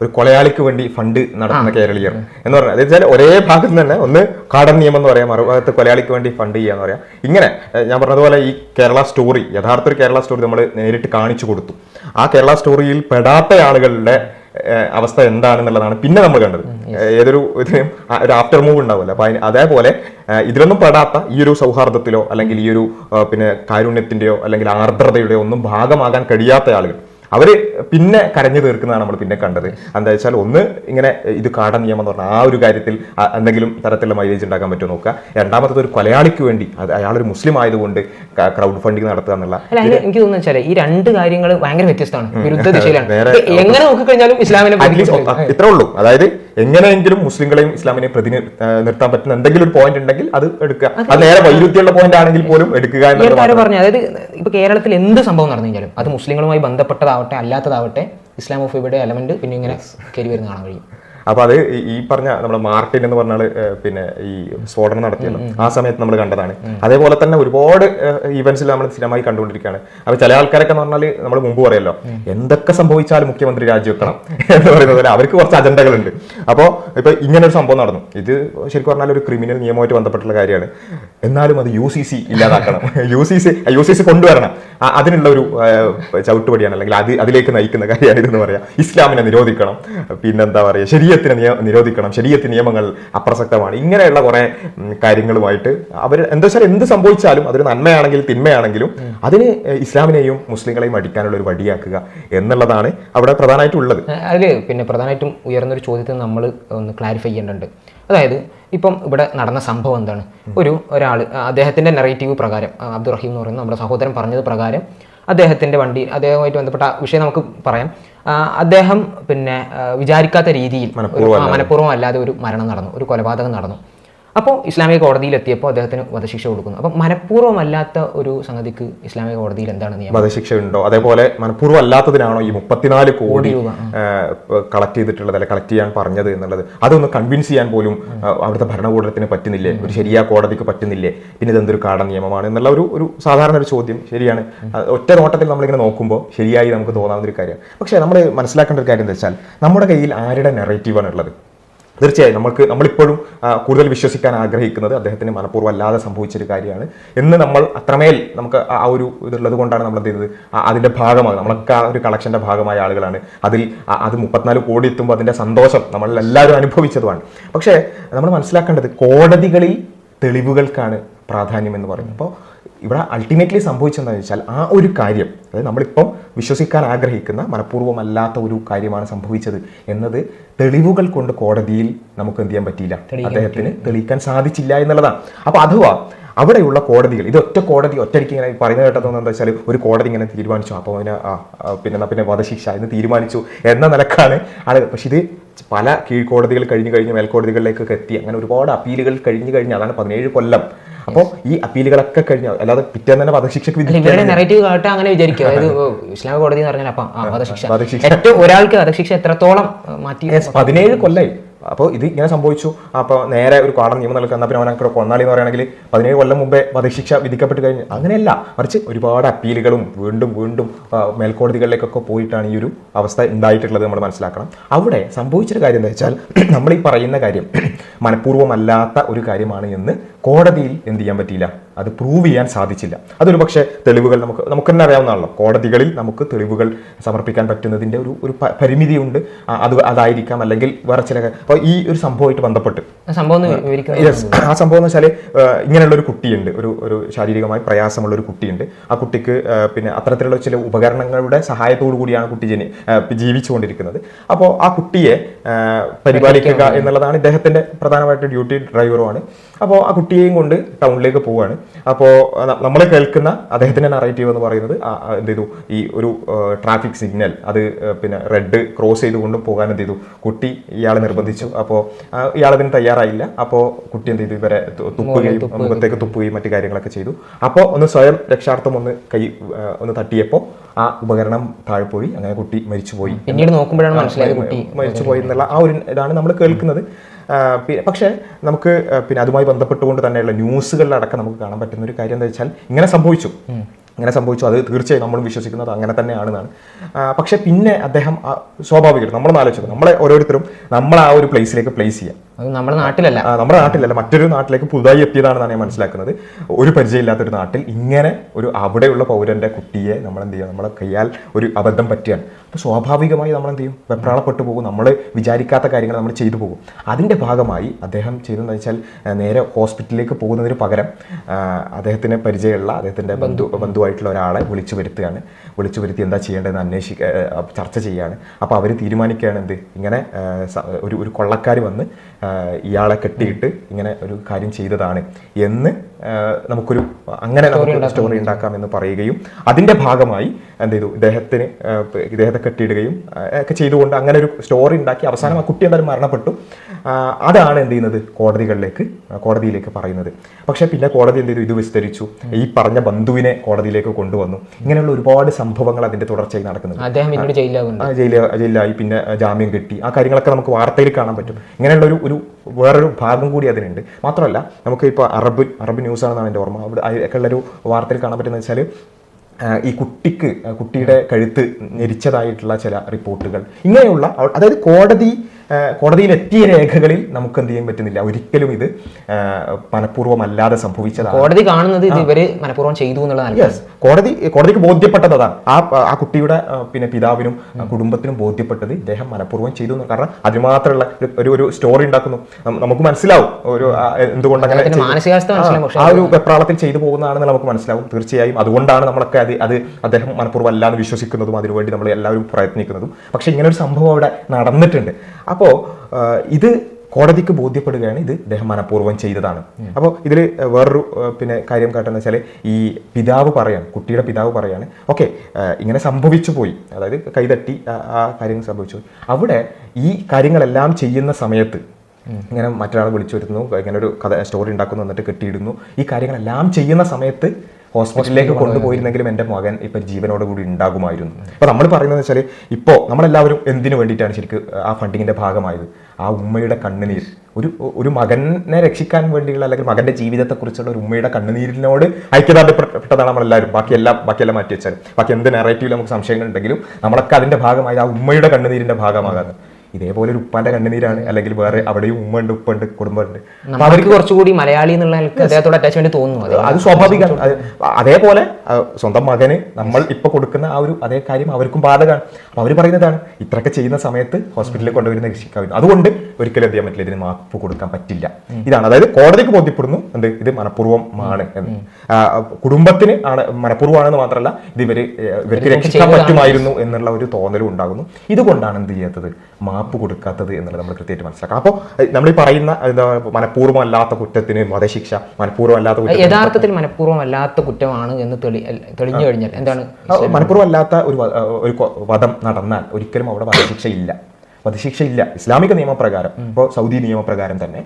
ഒരു കൊലയാളിക്ക് വേണ്ടി ഫണ്ട് നടത്തുന്ന കേരളീയർ എന്ന് പറഞ്ഞാൽ അതെന്ന് വെച്ചാൽ ഒരേ ഭാഗത്ത് നിന്ന് തന്നെ ഒന്ന് കാടൻ നിയമം എന്ന് പറയാം മറുഭാഗത്ത് കൊലയാളിക്ക് വേണ്ടി ഫണ്ട് ചെയ്യാന്ന് പറയാം. ഇങ്ങനെ ഞാൻ പറഞ്ഞതുപോലെ ഈ കേരള സ്റ്റോറി യഥാർത്ഥ ഒരു കേരള സ്റ്റോറി നമ്മൾ നേരിട്ട് കാണിച്ചു കൊടുത്തു. ആ കേരള സ്റ്റോറിയിൽ പെടാത്ത ആളുകളുടെ അവസ്ഥ എന്താണെന്നുള്ളതാണ് പിന്നെ നമ്മൾ കണ്ടത്. ഏതൊരു ഇതിനും ഒരു ആഫ്റ്റർ മൂവ് ഉണ്ടാവുമല്ലോ. അപ്പൊ അതേപോലെ ഇതിലൊന്നും പെടാത്ത ഈ ഒരു സൗഹാർദ്ദത്തിലോ അല്ലെങ്കിൽ ഈ ഒരു പിന്നെ കാരുണ്യത്തിന്റെയോ അല്ലെങ്കിൽ ആർദ്രതയുടെയോ ഒന്നും ഭാഗമാകാൻ കഴിയാത്ത ആളുകൾ. അവർ പിന്നെ കരഞ്ഞു തീർക്കുന്നതാണ് നമ്മൾ പിന്നെ കണ്ടത്. എന്താ വെച്ചാൽ ഒന്ന് ഇങ്ങനെ ഇത് കാട നിയമം എന്ന് പറഞ്ഞാൽ ആ ഒരു കാര്യത്തിൽ എന്തെങ്കിലും തരത്തിലുള്ള മൈലേജ് ഉണ്ടാക്കാൻ പറ്റുമോ നോക്കുക. രണ്ടാമത്തത് ഒരു കൊലയാളിക്ക് വേണ്ടി അത് അയാളൊരു മുസ്ലിം ആയതുകൊണ്ട് ക്രൗഡ് ഫണ്ടിങ് നടത്തുക എന്നുള്ള എനിക്ക് തോന്നുന്നു വെച്ചാൽ ഈ രണ്ട് കാര്യങ്ങൾ ഭയങ്കര വ്യത്യസ്തമാണ് വിരുദ്ധ ദിശയിലാണ്. എങ്ങനെ നോക്കിക്കഴിഞ്ഞാലും ഇസ്ലാമിനെ ഇത്രേ ഉള്ളൂ. അതായത് എങ്ങനെയെങ്കിലും മുസ്ലിങ്ങളെയും ഇസ്ലാമിനെയും പ്രതി നിർത്താൻ പറ്റുന്ന എന്തെങ്കിലും ഒരു പോയിന്റ് ഉണ്ടെങ്കിൽ അത് എടുക്കുക. അത്. നേരെ വൈരുദ്ധ്യമുള്ള പോയിന്റ് ആണെങ്കിൽ പോലും എടുക്കുക അതായത് ഇപ്പൊ കേരളത്തിൽ എന്ത് സംഭവം നടന്നു കഴിഞ്ഞാലും അത് മുസ്ലിങ്ങളുമായി ബന്ധപ്പെട്ടതാവട്ടെ അല്ലാത്തതാവട്ടെ ഇസ്ലാമോഫോബിയുടെ എലമെന്റ് പിന്നെ ഇങ്ങനെ കയറി വരുന്ന കാണാൻ കഴിയും. അപ്പൊ അത് ഈ- പറഞ്ഞ നമ്മുടെ മാർട്ടിൻ എന്ന് പറഞ്ഞാൽ പിന്നെ ഈ സ്ഫോടനം നടത്തിയത്. ആ സമയത്ത് നമ്മൾ കണ്ടതാണ്. അതേപോലെ തന്നെ ഒരുപാട് ഇവന്റ്സിൽ നമ്മൾ സ്ഥിരമായി കണ്ടുകൊണ്ടിരിക്കുകയാണ്. അപ്പൊ ചില ആൾക്കാരൊക്കെ എന്ന് പറഞ്ഞാൽ നമ്മൾ മുമ്പ് പറയല്ലോ എന്തൊക്കെ സംഭവിച്ചാലും മുഖ്യമന്ത്രി രാജിവെക്കണം എന്ന് പറയുന്നത് പോലെ അവർക്ക് കുറച്ച് അജണ്ടകളുണ്ട്. അപ്പോൾ ഇപ്പൊ ഇങ്ങനെ ഒരു സംഭവം നടന്നു. ഇത് ശരിക്കും പറഞ്ഞാൽ ഒരു ക്രിമിനൽ നിയമമായിട്ട് ബന്ധപ്പെട്ടുള്ള കാര്യമാണ്. എന്നാലും അത് യു സി സി ഇല്ലാതാക്കണം. U C C U C C കൊണ്ടുവരണം. അതിനുള്ള ഒരു ചവിട്ടുപടിയാണ്. അല്ലെങ്കിൽ അത് അതിലേക്ക് നയിക്കുന്ന കാര്യമാണ് ഇതെന്ന് പറയാം. ഇസ്ലാമിനെ നിരോധിക്കണം. പിന്നെന്താ പറയുക ശരീരത്തിനെ നിയ- നിരോധിക്കണം. ശരീരത്തിന് നിയമങ്ങൾ അപ്രസക്തമാണ്. ഇങ്ങനെയുള്ള കുറെ കാര്യങ്ങളുമായിട്ട് അവർ എന്താ വെച്ചാൽ എന്ത് സംഭവിച്ചാലും അതൊരു നന്മയാണെങ്കിലും തിന്മയാണെങ്കിലും അതിന് ഇസ്ലാമിനെയും മുസ്ലിങ്ങളെയും അടിക്കാനുള്ള ഒരു വടിയാക്കുക എന്നുള്ളതാണ് അവിടെ പ്രധാനമായിട്ടുള്ളത്. അതിൽ പിന്നെ പ്രധാനമായിട്ടും ഉയർന്നൊരു ചോദ്യത്തിന് നമ്മൾ ഒന്ന് ക്ലാരിഫൈ ചെയ്യേണ്ടതുണ്ട്. അതായത് ഇപ്പം ഇവിടെ നടന്ന സംഭവം എന്താണ്? ഒരു ഒരാൾ അദ്ദേഹത്തിന്റെ നെറേറ്റീവ് പ്രകാരം അബ്ദുറഹീം എന്ന് പറയുന്ന നമ്മുടെ സഹോദരൻ പറഞ്ഞത് പ്രകാരം അദ്ദേഹത്തിന്റെ വണ്ടി അദ്ദേഹവുമായിട്ട് ബന്ധപ്പെട്ട ആ വിഷയം നമുക്ക് പറയാം. അദ്ദേഹം പിന്നെ വിചാരിക്കാത്ത രീതിയിൽ മനഃപൂർവം അല്ലാതെ ഒരു മരണം നടന്നു ഒരു കൊലപാതകം നടന്നു. അപ്പോൾ ഇസ്ലാമിക കോടതിയിൽ എത്തിയപ്പോൾ അദ്ദേഹത്തിന് വധശിക്ഷ കൊടുക്കുന്നു. അപ്പം മനഃപൂർവമല്ലാത്ത ഒരു സംഗതിക്ക് ഇസ്ലാമിക കോടതിയിൽ എന്താണ് നിയമം? വധശിക്ഷ ഉണ്ടോ? അതേപോലെ മനഃപൂർവം അല്ലാത്തതിനാണോ ഈ മുപ്പത്തിനാല് കോടി കളക്ട് ചെയ്തിട്ടുള്ളത് അല്ലെ കളക്ട് ചെയ്യാൻ പറഞ്ഞത് എന്നുള്ളത്? അതൊന്ന് കൺവിൻസ് ചെയ്യാൻ പോലും അവിടുത്തെ ഭരണകൂടത്തിന് പറ്റുന്നില്ലേ? ഒരു ശരിയാ കോടതിക്ക് പറ്റുന്നില്ലേ? പിന്നെ ഇതെന്തൊരു കാട നിയമമാണ് എന്നുള്ള ഒരു ഒരു സാധാരണ ഒരു ചോദ്യം. ശരിയാണ്. ഒറ്റ നോട്ടത്തിൽ നമ്മളിങ്ങനെ നോക്കുമ്പോൾ ശരിയായി നമുക്ക് തോന്നാവുന്ന ഒരു കാര്യമാണ്. പക്ഷേ നമ്മൾ മനസ്സിലാക്കേണ്ട ഒരു കാര്യം എന്താ വെച്ചാൽ നമ്മുടെ കയ്യിൽ ആരുടെ നെറേറ്റീവാണ് ഉള്ളത് തീർച്ചയായും നമുക്ക് നമ്മളിപ്പോഴും കൂടുതൽ വിശ്വസിക്കാൻ ആഗ്രഹിക്കുന്നത് അദ്ദേഹത്തിന് മനഃപൂർവം അല്ലാതെ സംഭവിച്ചൊരു കാര്യമാണ്. എന്ന് നമ്മൾ അത്രമേൽ നമുക്ക് ആ ഒരു ഇതുള്ളത് കൊണ്ടാണ് നമ്മൾ എന്ത് ചെയ്തത്? അതിന്റെ ഭാഗമാണ് നമ്മളൊക്കെ ആ ഒരു കളക്ഷന്റെ ഭാഗമായ ആളുകളാണ്. അതിൽ അത് മുപ്പത്തിനാല് കോടി എത്തുമ്പോൾ അതിന്റെ സന്തോഷം നമ്മൾ എല്ലാവരും അനുഭവിച്ചതുമാണ്. പക്ഷേ നമ്മൾ മനസ്സിലാക്കേണ്ടത് കോടതികളിൽ തെളിവുകൾക്കാണ് പ്രാധാന്യം എന്ന് പറയുന്നത്. അപ്പോൾ ഇവിടെ അൾട്ടിമേറ്റ്ലി സംഭവിച്ചതെന്ന് വെച്ചാൽ ആ ഒരു കാര്യം അതായത് നമ്മളിപ്പം വിശ്വസിക്കാൻ ആഗ്രഹിക്കുന്ന മനഃപൂർവമല്ലാത്ത ഒരു കാര്യമാണ് സംഭവിച്ചത് എന്നത് തെളിവുകൾ കൊണ്ട് കോടതിയിൽ നമുക്ക് എന്ത് ചെയ്യാൻ പറ്റിയില്ല. അദ്ദേഹത്തിന് തെളിയിക്കാൻ സാധിച്ചില്ല എന്നുള്ളതാണ്. അപ്പോൾ അഥവാ അവിടെയുള്ള കോടതികൾ ഇത് ഒറ്റ കോടതി ഒറ്റയ്ക്ക് ഇങ്ങനെ പറയുന്നത് കേട്ടതെന്ന് എന്താ വെച്ചാൽ ഒരു കോടതി ഇങ്ങനെ തീരുമാനിച്ചു അപ്പോൾ അതിനെ പിന്നെ പിന്നെ വധശിക്ഷ എന്ന് തീരുമാനിച്ചു എന്ന നിലക്കാണ് ആളുകൾ. പക്ഷെ ഇത് പല കീഴ്ക്കോടതികൾ കഴിഞ്ഞ് കഴിഞ്ഞ് മേൽക്കോടതികളിലേക്കൊക്കെ എത്തി. അങ്ങനെ ഒരുപാട് അപ്പീലുകൾ കഴിഞ്ഞ് കഴിഞ്ഞ് അതാണ് പതിനേഴ് കൊല്ലം. അപ്പോൾ ഈ അപ്പീലുകളൊക്കെ കഴിഞ്ഞ അല്ലാതെ പിറ്റേന്ന് തന്നെ വധശിക്ഷക്ക് ഇവരുടെ നെറേറ്റീവ് കേട്ടാ അങ്ങനെ വിചാരിക്കുക അതായത് ഇസ്ലാമിക കോടതി എന്ന് പറഞ്ഞാൽ അപ്പം വധശിക്ഷ. ഏറ്റവും ഒരാൾക്ക് വധശിക്ഷ എത്രത്തോളം മാറ്റി പതിനേഴ് കൊല്ലായി. അപ്പോൾ ഇത് ഇങ്ങനെ സംഭവിച്ചു. അപ്പോൾ നേരെ ഒരു കാടൻ നിയമം നൽകുക എന്നാൽ പിന്നെ അവനൊക്കെ കൊന്നാളി എന്ന് പറയുകയാണെങ്കിൽ പതിനേഴ് കൊല്ലം മുമ്പേ വധശിക്ഷ വിധിക്കപ്പെട്ട് കഴിഞ്ഞു. അങ്ങനെയല്ല മറിച്ച് ഒരുപാട് അപ്പീലുകളും വീണ്ടും വീണ്ടും മേൽക്കോടതികളിലേക്കൊക്കെ പോയിട്ടാണ് ഈ ഒരു അവസ്ഥ ഉണ്ടായിട്ടുള്ളത് നമ്മൾ മനസ്സിലാക്കണം. അവിടെ സംഭവിച്ചൊരു കാര്യം എന്താ വെച്ചാൽ നമ്മൾ ഈ പറയുന്ന കാര്യം മനഃപൂർവമല്ലാത്ത ഒരു കാര്യമാണ് എന്ന് കോടതിയിൽ എന്ത് ചെയ്യാൻ പറ്റിയില്ല. അത് പ്രൂവ് ചെയ്യാൻ സാധിച്ചില്ല. അതൊരു പക്ഷേ തെളിവുകൾ നമുക്ക് നമുക്ക് തന്നെ അറിയാവുന്നതാണല്ലോ. കോടതികളിൽ നമുക്ക് തെളിവുകൾ സമർപ്പിക്കാൻ പറ്റുന്നതിന്റെ ഒരു ഒരു പരിമിതിയുണ്ട്. അത് അതായിരിക്കാം. അല്ലെങ്കിൽ വേറെ ചില അപ്പോൾ ഈ ഒരു സംഭവമായിട്ട് ബന്ധപ്പെട്ട്. ആ സംഭവം ഒന്ന് ആ സംഭവം എന്ന് വെച്ചാൽ ഇങ്ങനെയുള്ള ഒരു കുട്ടിയുണ്ട്. ഒരു ഒരു ശാരീരികമായി പ്രയാസമുള്ള ഒരു കുട്ടിയുണ്ട്. ആ കുട്ടിക്ക് പിന്നെ അത്തരത്തിലുള്ള ചില ഉപകരണങ്ങളുടെ സഹായത്തോടു കൂടിയാണ് കുട്ടി ജനി ജീവിച്ചുകൊണ്ടിരിക്കുന്നത്. അപ്പോൾ ആ കുട്ടിയെ പരിപാലിക്കുക എന്നുള്ളതാണ് ഇദ്ദേഹത്തിന്റെ പ്രധാനമായിട്ട് ഡ്യൂട്ടി ഡ്രൈവറുമാണ്. അപ്പോൾ ആ കുട്ടിയെയും കൊണ്ട് ടൗണിലേക്ക് പോവുകയാണ് അപ്പോൾ നമ്മൾ കേൾക്കുന്ന അദ്ദേഹത്തിന്റെ നറേറ്റീവ് എന്ന് പറയുന്നത് എന്ത് ചെയ്തു? ഈ ഒരു ട്രാഫിക് സിഗ്നൽ അത് പിന്നെ റെഡ് ക്രോസ് ചെയ്തുകൊണ്ട് പോകാൻ എന്ത് ചെയ്തു? കുട്ടി ഇയാളെ നിർബന്ധിച്ചു. അപ്പോൾ ഇയാളതിന് തയ്യാറായില്ല. അപ്പോൾ കുട്ടി എന്ത് ചെയ്തു? ഇവരെ തുപ്പുകയും മുഖത്തേക്ക് തുപ്പുകയും മറ്റു കാര്യങ്ങളൊക്കെ ചെയ്തു. അപ്പോൾ ഒന്ന് സ്വയം രക്ഷാർത്ഥം ഒന്ന് കൈ ഒന്ന് തട്ടിയപ്പോൾ ആ ഉപകരണം താഴെ പോയി. അങ്ങനെ കുട്ടി മരിച്ചുപോയി. പിന്നീട് നോക്കുമ്പോഴാണ് മനസ്സിലായത് കുട്ടി മരിച്ചുപോയി എന്നുള്ള ആ ഒരു ഇതാണ് നമ്മൾ കേൾക്കുന്നത്. പക്ഷേ നമുക്ക് പിന്നെ അതുമായി ബന്ധപ്പെട്ടുകൊണ്ട് തന്നെയുള്ള ന്യൂസുകളിലടക്കം നമുക്ക് കാണാൻ പറ്റുന്ന ഒരു കാര്യം എന്താ വെച്ചാൽ ഇങ്ങനെ സംഭവിച്ചു. അങ്ങനെ സംഭവിച്ചു? അത് തീർച്ചയായും നമ്മൾ വിശ്വസിക്കുന്നത് അങ്ങനെ തന്നെയാണെന്നാണ്. പക്ഷെ പിന്നെ അദ്ദേഹം സ്വാഭാവികം നമ്മൾ നമ്മളൊന്ന് ആലോചിച്ചു നമ്മളെ ഓരോരുത്തരും നമ്മൾ ആ ഒരു പ്ലേസിലേക്ക് പ്ലേസ് ചെയ്യാം. അത് നമ്മുടെ നാട്ടിലല്ല. നമ്മുടെ നാട്ടിലല്ല. മറ്റൊരു നാട്ടിലേക്ക് പുതുതായി എത്തിയതാണെന്നാണ് ഞാൻ മനസ്സിലാക്കുന്നത്. ഒരു പരിചയമില്ലാത്തൊരു നാട്ടിൽ ഇങ്ങനെ ഒരു അവിടെയുള്ള പൗരന്റെ കുട്ടിയെ നമ്മൾ എന്ത് ചെയ്യുക നമ്മളെ കയ്യാൽ ഒരു അബദ്ധം പറ്റുകയാണ് അപ്പോൾ സ്വാഭാവികമായി നമ്മൾ എന്ത് ചെയ്യും? വെപ്രാളപ്പെട്ടു പോകും. നമ്മൾ വിചാരിക്കാത്ത കാര്യങ്ങൾ നമ്മൾ ചെയ്തു പോകും. അതിന്റെ ഭാഗമായി അദ്ദേഹം ചെയ്തതെന്ന് വെച്ചാൽ നേരെ ഹോസ്പിറ്റലിലേക്ക് പോകുന്നതിന് പകരം അദ്ദേഹത്തിന് പരിചയമുള്ള അദ്ദേഹത്തിന്റെ ബന്ധു ബന്ധു ബന്ധുവായിട്ടുള്ള ഒരാളെ വിളിച്ചു വരുത്തുകയാണ്. വിളിച്ചു വരുത്തി എന്താ ചെയ്യേണ്ടതെന്ന് അന്വേഷിക്കുക ചർച്ച ചെയ്യുകയാണ്. അപ്പോൾ അവർ തീരുമാനിക്കുകയാണ് എന്ത്? ഇങ്ങനെ ഒരു ഒരു കൊള്ളക്കാർ വന്ന് ഇയാളെ കെട്ടിയിട്ട് ഇങ്ങനെ ഒരു കാര്യം ചെയ്തതാണ് എന്ന് നമുക്കൊരു അങ്ങനെ നമുക്ക് സ്റ്റോറി ഉണ്ടാക്കാം എന്ന് പറയുകയും അതിന്റെ ഭാഗമായി എന്ത് ചെയ്തു? ഇദ്ദേഹത്തിന് ഇദ്ദേഹത്തെ കെട്ടിയിടുകയും ഒക്കെ ചെയ്തുകൊണ്ട് അങ്ങനെ ഒരു സ്റ്റോറി ഉണ്ടാക്കി അവസാനം ആ കുട്ടി എന്തായാലും മരണപ്പെട്ടു. അതാണ് എന്ത് ചെയ്യുന്നത്? കോടതികളിലേക്ക് കോടതിയിലേക്ക് പറയുന്നത്. പക്ഷേ പിന്നെ കോടതി എന്ത് ചെയ്തു? ഇത് വിസ്തരിച്ചു. ഈ പറഞ്ഞ ബന്ധുവിനെ കോടതിയിലേക്ക് കൊണ്ടുവന്നു. ഇങ്ങനെയുള്ള ഒരുപാട് സംഭവങ്ങൾ അതിന്റെ തുടർച്ചയായി ആ ജയിലിൽ പിന്നെ ജാമ്യം കിട്ടി. ആ കാര്യങ്ങളൊക്കെ നമുക്ക് വാർത്തയിൽ കാണാൻ പറ്റും. ഇങ്ങനെയുള്ള ഒരു ഒരു വേറൊരു ഭാഗം കൂടി അതിനുണ്ട്. മാത്രമല്ല നമുക്ക് ഇപ്പോൾ അറബ് അറബ് ന്യൂസ് ആണെന്നാണ് എന്റെ ഓർമ്മ. അവിടെ ഒരു വാർത്തയിൽ കാണാൻ പറ്റുന്നത് വെച്ചാൽ ഈ കുട്ടിക്ക് കുട്ടിയുടെ കഴുത്ത് ഞെരിച്ചതായിട്ടുള്ള ചില റിപ്പോർട്ടുകൾ. ഇങ്ങനെയുള്ള അതായത് കോടതി കോടതിയിൽ എത്തിയ രേഖകളിൽ നമുക്ക് എന്ത് ചെയ്യാൻ പറ്റുന്നില്ല. ഒരിക്കലും ഇത് മനഃപൂർവം അല്ലാതെ സംഭവിച്ചതാണ്. കോടതി കാണുന്നത് ഇത് ഇവർ മനഃപൂർവം ചെയ്തു എന്നുള്ളതാണ്. യെസ് കോടതി കോടതിക്ക് ബോധ്യപ്പെട്ടത് അതാണ് ആ ആ കുട്ടിയുടെ പിന്നെ പിതാവിനും കുടുംബത്തിനും ബോധ്യപ്പെട്ടത് ഇദ്ദേഹം മനഃപൂർവം ചെയ്തു എന്ന്. കാരണം അതിനുമാത്രമുള്ള ഒരു- ഒരു സ്റ്റോറി ഉണ്ടാക്കുന്നു. നമുക്ക് മനസ്സിലാവും ഒരു ആ, എന്തുകൊണ്ട് അങ്ങനെ ആ ഒരു വെപ്രാളത്തിൽ ചെയ്തു പോകുന്നതാണെന്ന് നമുക്ക് മനസ്സിലാവും. തീർച്ചയായും അതുകൊണ്ടാണ് നമ്മളൊക്കെ അത് അത് അദ്ദേഹം മനഃപൂർവം അല്ലാതെ വിശ്വസിക്കുന്നതും അതിനുവേണ്ടി നമ്മൾ എല്ലാവരും പ്രയത്നിക്കുന്നതും. പക്ഷെ ഇങ്ങനെ ഒരു സംഭവം അവിടെ നടന്നിട്ടുണ്ട്. അപ്പോൾ ഇത് കോടതിക്ക് ബോധ്യപ്പെടുകയാണ് ഇത് ഇദ്ദേഹം മനഃപൂർവം ചെയ്തതാണ്. അപ്പോൾ ഇതിൽ വേറൊരു പിന്നെ കാര്യം കാട്ടുന്ന വെച്ചാൽ ഈ പിതാവ് പറയാണ് കുട്ടിയുടെ പിതാവ് പറയാണ് ഓക്കെ ഇങ്ങനെ സംഭവിച്ചു പോയി. അതായത് കൈതട്ടി ആ, കാര്യങ്ങൾ സംഭവിച്ചു പോയി. അവിടെ ഈ കാര്യങ്ങളെല്ലാം ചെയ്യുന്ന സമയത്ത് ഇങ്ങനെ മറ്റൊരാളെ വിളിച്ചു വരുന്നു ഇങ്ങനെ ഒരു കഥ സ്റ്റോറി ഉണ്ടാക്കുന്നു എന്നിട്ട് കെട്ടിയിടുന്നു. ഈ കാര്യങ്ങളെല്ലാം ചെയ്യുന്ന സമയത്ത് ഹോസ്പിറ്റലിലേക്ക് കൊണ്ടുപോയിരുന്നെങ്കിലും എന്റെ മകൻ ഇപ്പൊ ജീവനോട് കൂടി ഉണ്ടാകുമായിരുന്നു. അപ്പൊ നമ്മൾ പറയുന്നത് വെച്ചാൽ ഇപ്പോ നമ്മളെല്ലാവരും എന്തിനു വേണ്ടിയിട്ടാണ് ശരിക്കും ആ ഫണ്ടിങ്ങിന്റെ ഭാഗമായത്? ആ ഉമ്മയുടെ കണ്ണുനീർ. ഒരു ഒരു മകനെ രക്ഷിക്കാൻ വേണ്ടിയുള്ള അല്ലെങ്കിൽ മകന്റെ ജീവിതത്തെക്കുറിച്ചുള്ള ഒരു ഉമ്മയുടെ കണ്ണുനീരിനോട് ഐക്യദാർഢ്യപ്പെട്ടതാണ് നമ്മളെല്ലാവരും. ബാക്കി എല്ലാം ബാക്കിയെല്ലാം മാറ്റി വെച്ചാൽ ബാക്കി എന്ത് നെറേറ്റീവിൽ നമുക്ക് സംശയങ്ങൾ ഉണ്ടെങ്കിലും നമ്മളൊക്കെ അതിന്റെ ഭാഗമായി ആ ഉമ്മയുടെ കണ്ണുനീരിന്റെ ഭാഗമാകാതെ ഇതേപോലെ ഒരു ഉപ്പാന്റെ കണ്ണുനീരാണ്. അല്ലെങ്കിൽ വേറെ അവിടെയും ഉമ്മ ഉണ്ട് ഉപ്പുണ്ട് കുടുംബമുണ്ട് അവർക്ക് കുറച്ചുകൂടി മലയാളി എന്നുള്ള അദ്ദേഹത്തോട് അറ്റാച്ച്മെന്റ് തോന്നുന്നു. അത് സ്വാഭാവികമാണ് അതേപോലെ സ്വന്തം മകന് നമ്മൾ ഇപ്പൊ കൊടുക്കുന്ന ആ ഒരു അതേ കാര്യം അവർക്കും ബാധകമാണ് അപ്പൊ അവർ പറയുന്നതാണ് ഇത്രയൊക്കെ ചെയ്യുന്ന സമയത്ത് ഹോസ്പിറ്റലിൽ കൊണ്ടുവരുന്ന രക്ഷിക്കാവുന്നു അതുകൊണ്ട് ഒരിക്കലും എന്ത് ചെയ്യാൻ പറ്റില്ല ഇതിന് മാപ്പ് കൊടുക്കാൻ പറ്റില്ല. ഇതാണ്. അതായത് കോടതിക്ക് ബോധ്യപ്പെടുന്നു എന്ത് ഇത് മനഃപൂർവമാണ് എന്ന്. കുടുംബത്തിന് ആണ് മനഃപൂർവമാണെന്ന് മാത്രമല്ല ഇത് ഇവർ ഇവർക്ക് രക്ഷിക്കാൻ പറ്റുമായിരുന്നു എന്നുള്ള ഒരു തോന്നലും ഉണ്ടാകുന്നു. ഇതുകൊണ്ടാണ് എന്ത് ചെയ്യാത്തത്? മാപ്പ് കൊടുക്കാത്തത് എന്നുള്ളത് നമ്മൾ കൃത്യമായിട്ട് മനസ്സിലാക്കാം അപ്പോൾ നമ്മൾ ഈ പറയുന്ന എന്താ മനഃപൂർവമല്ലാത്ത കുറ്റത്തിന് വധശിക്ഷ മനഃപൂർവമല്ലാത്ത കുറ്റം യഥാർത്ഥത്തിൽ മനഃപൂർവം അല്ലാത്ത കുറ്റമാണ് എന്ന് തെളി തെളിഞ്ഞു കഴിഞ്ഞാൽ. എന്താണ് മനഃപൂർവമല്ലാത്ത ഒരു ഒരു വധം നടന്നാൽ ഒരിക്കലും അവിടെ വധശിക്ഷ ഇല്ല വധശിക്ഷ ഇല്ല ഇസ്ലാമിക നിയമപ്രകാരം ഇപ്പോൾ സൗദി നിയമപ്രകാരം തന്നെ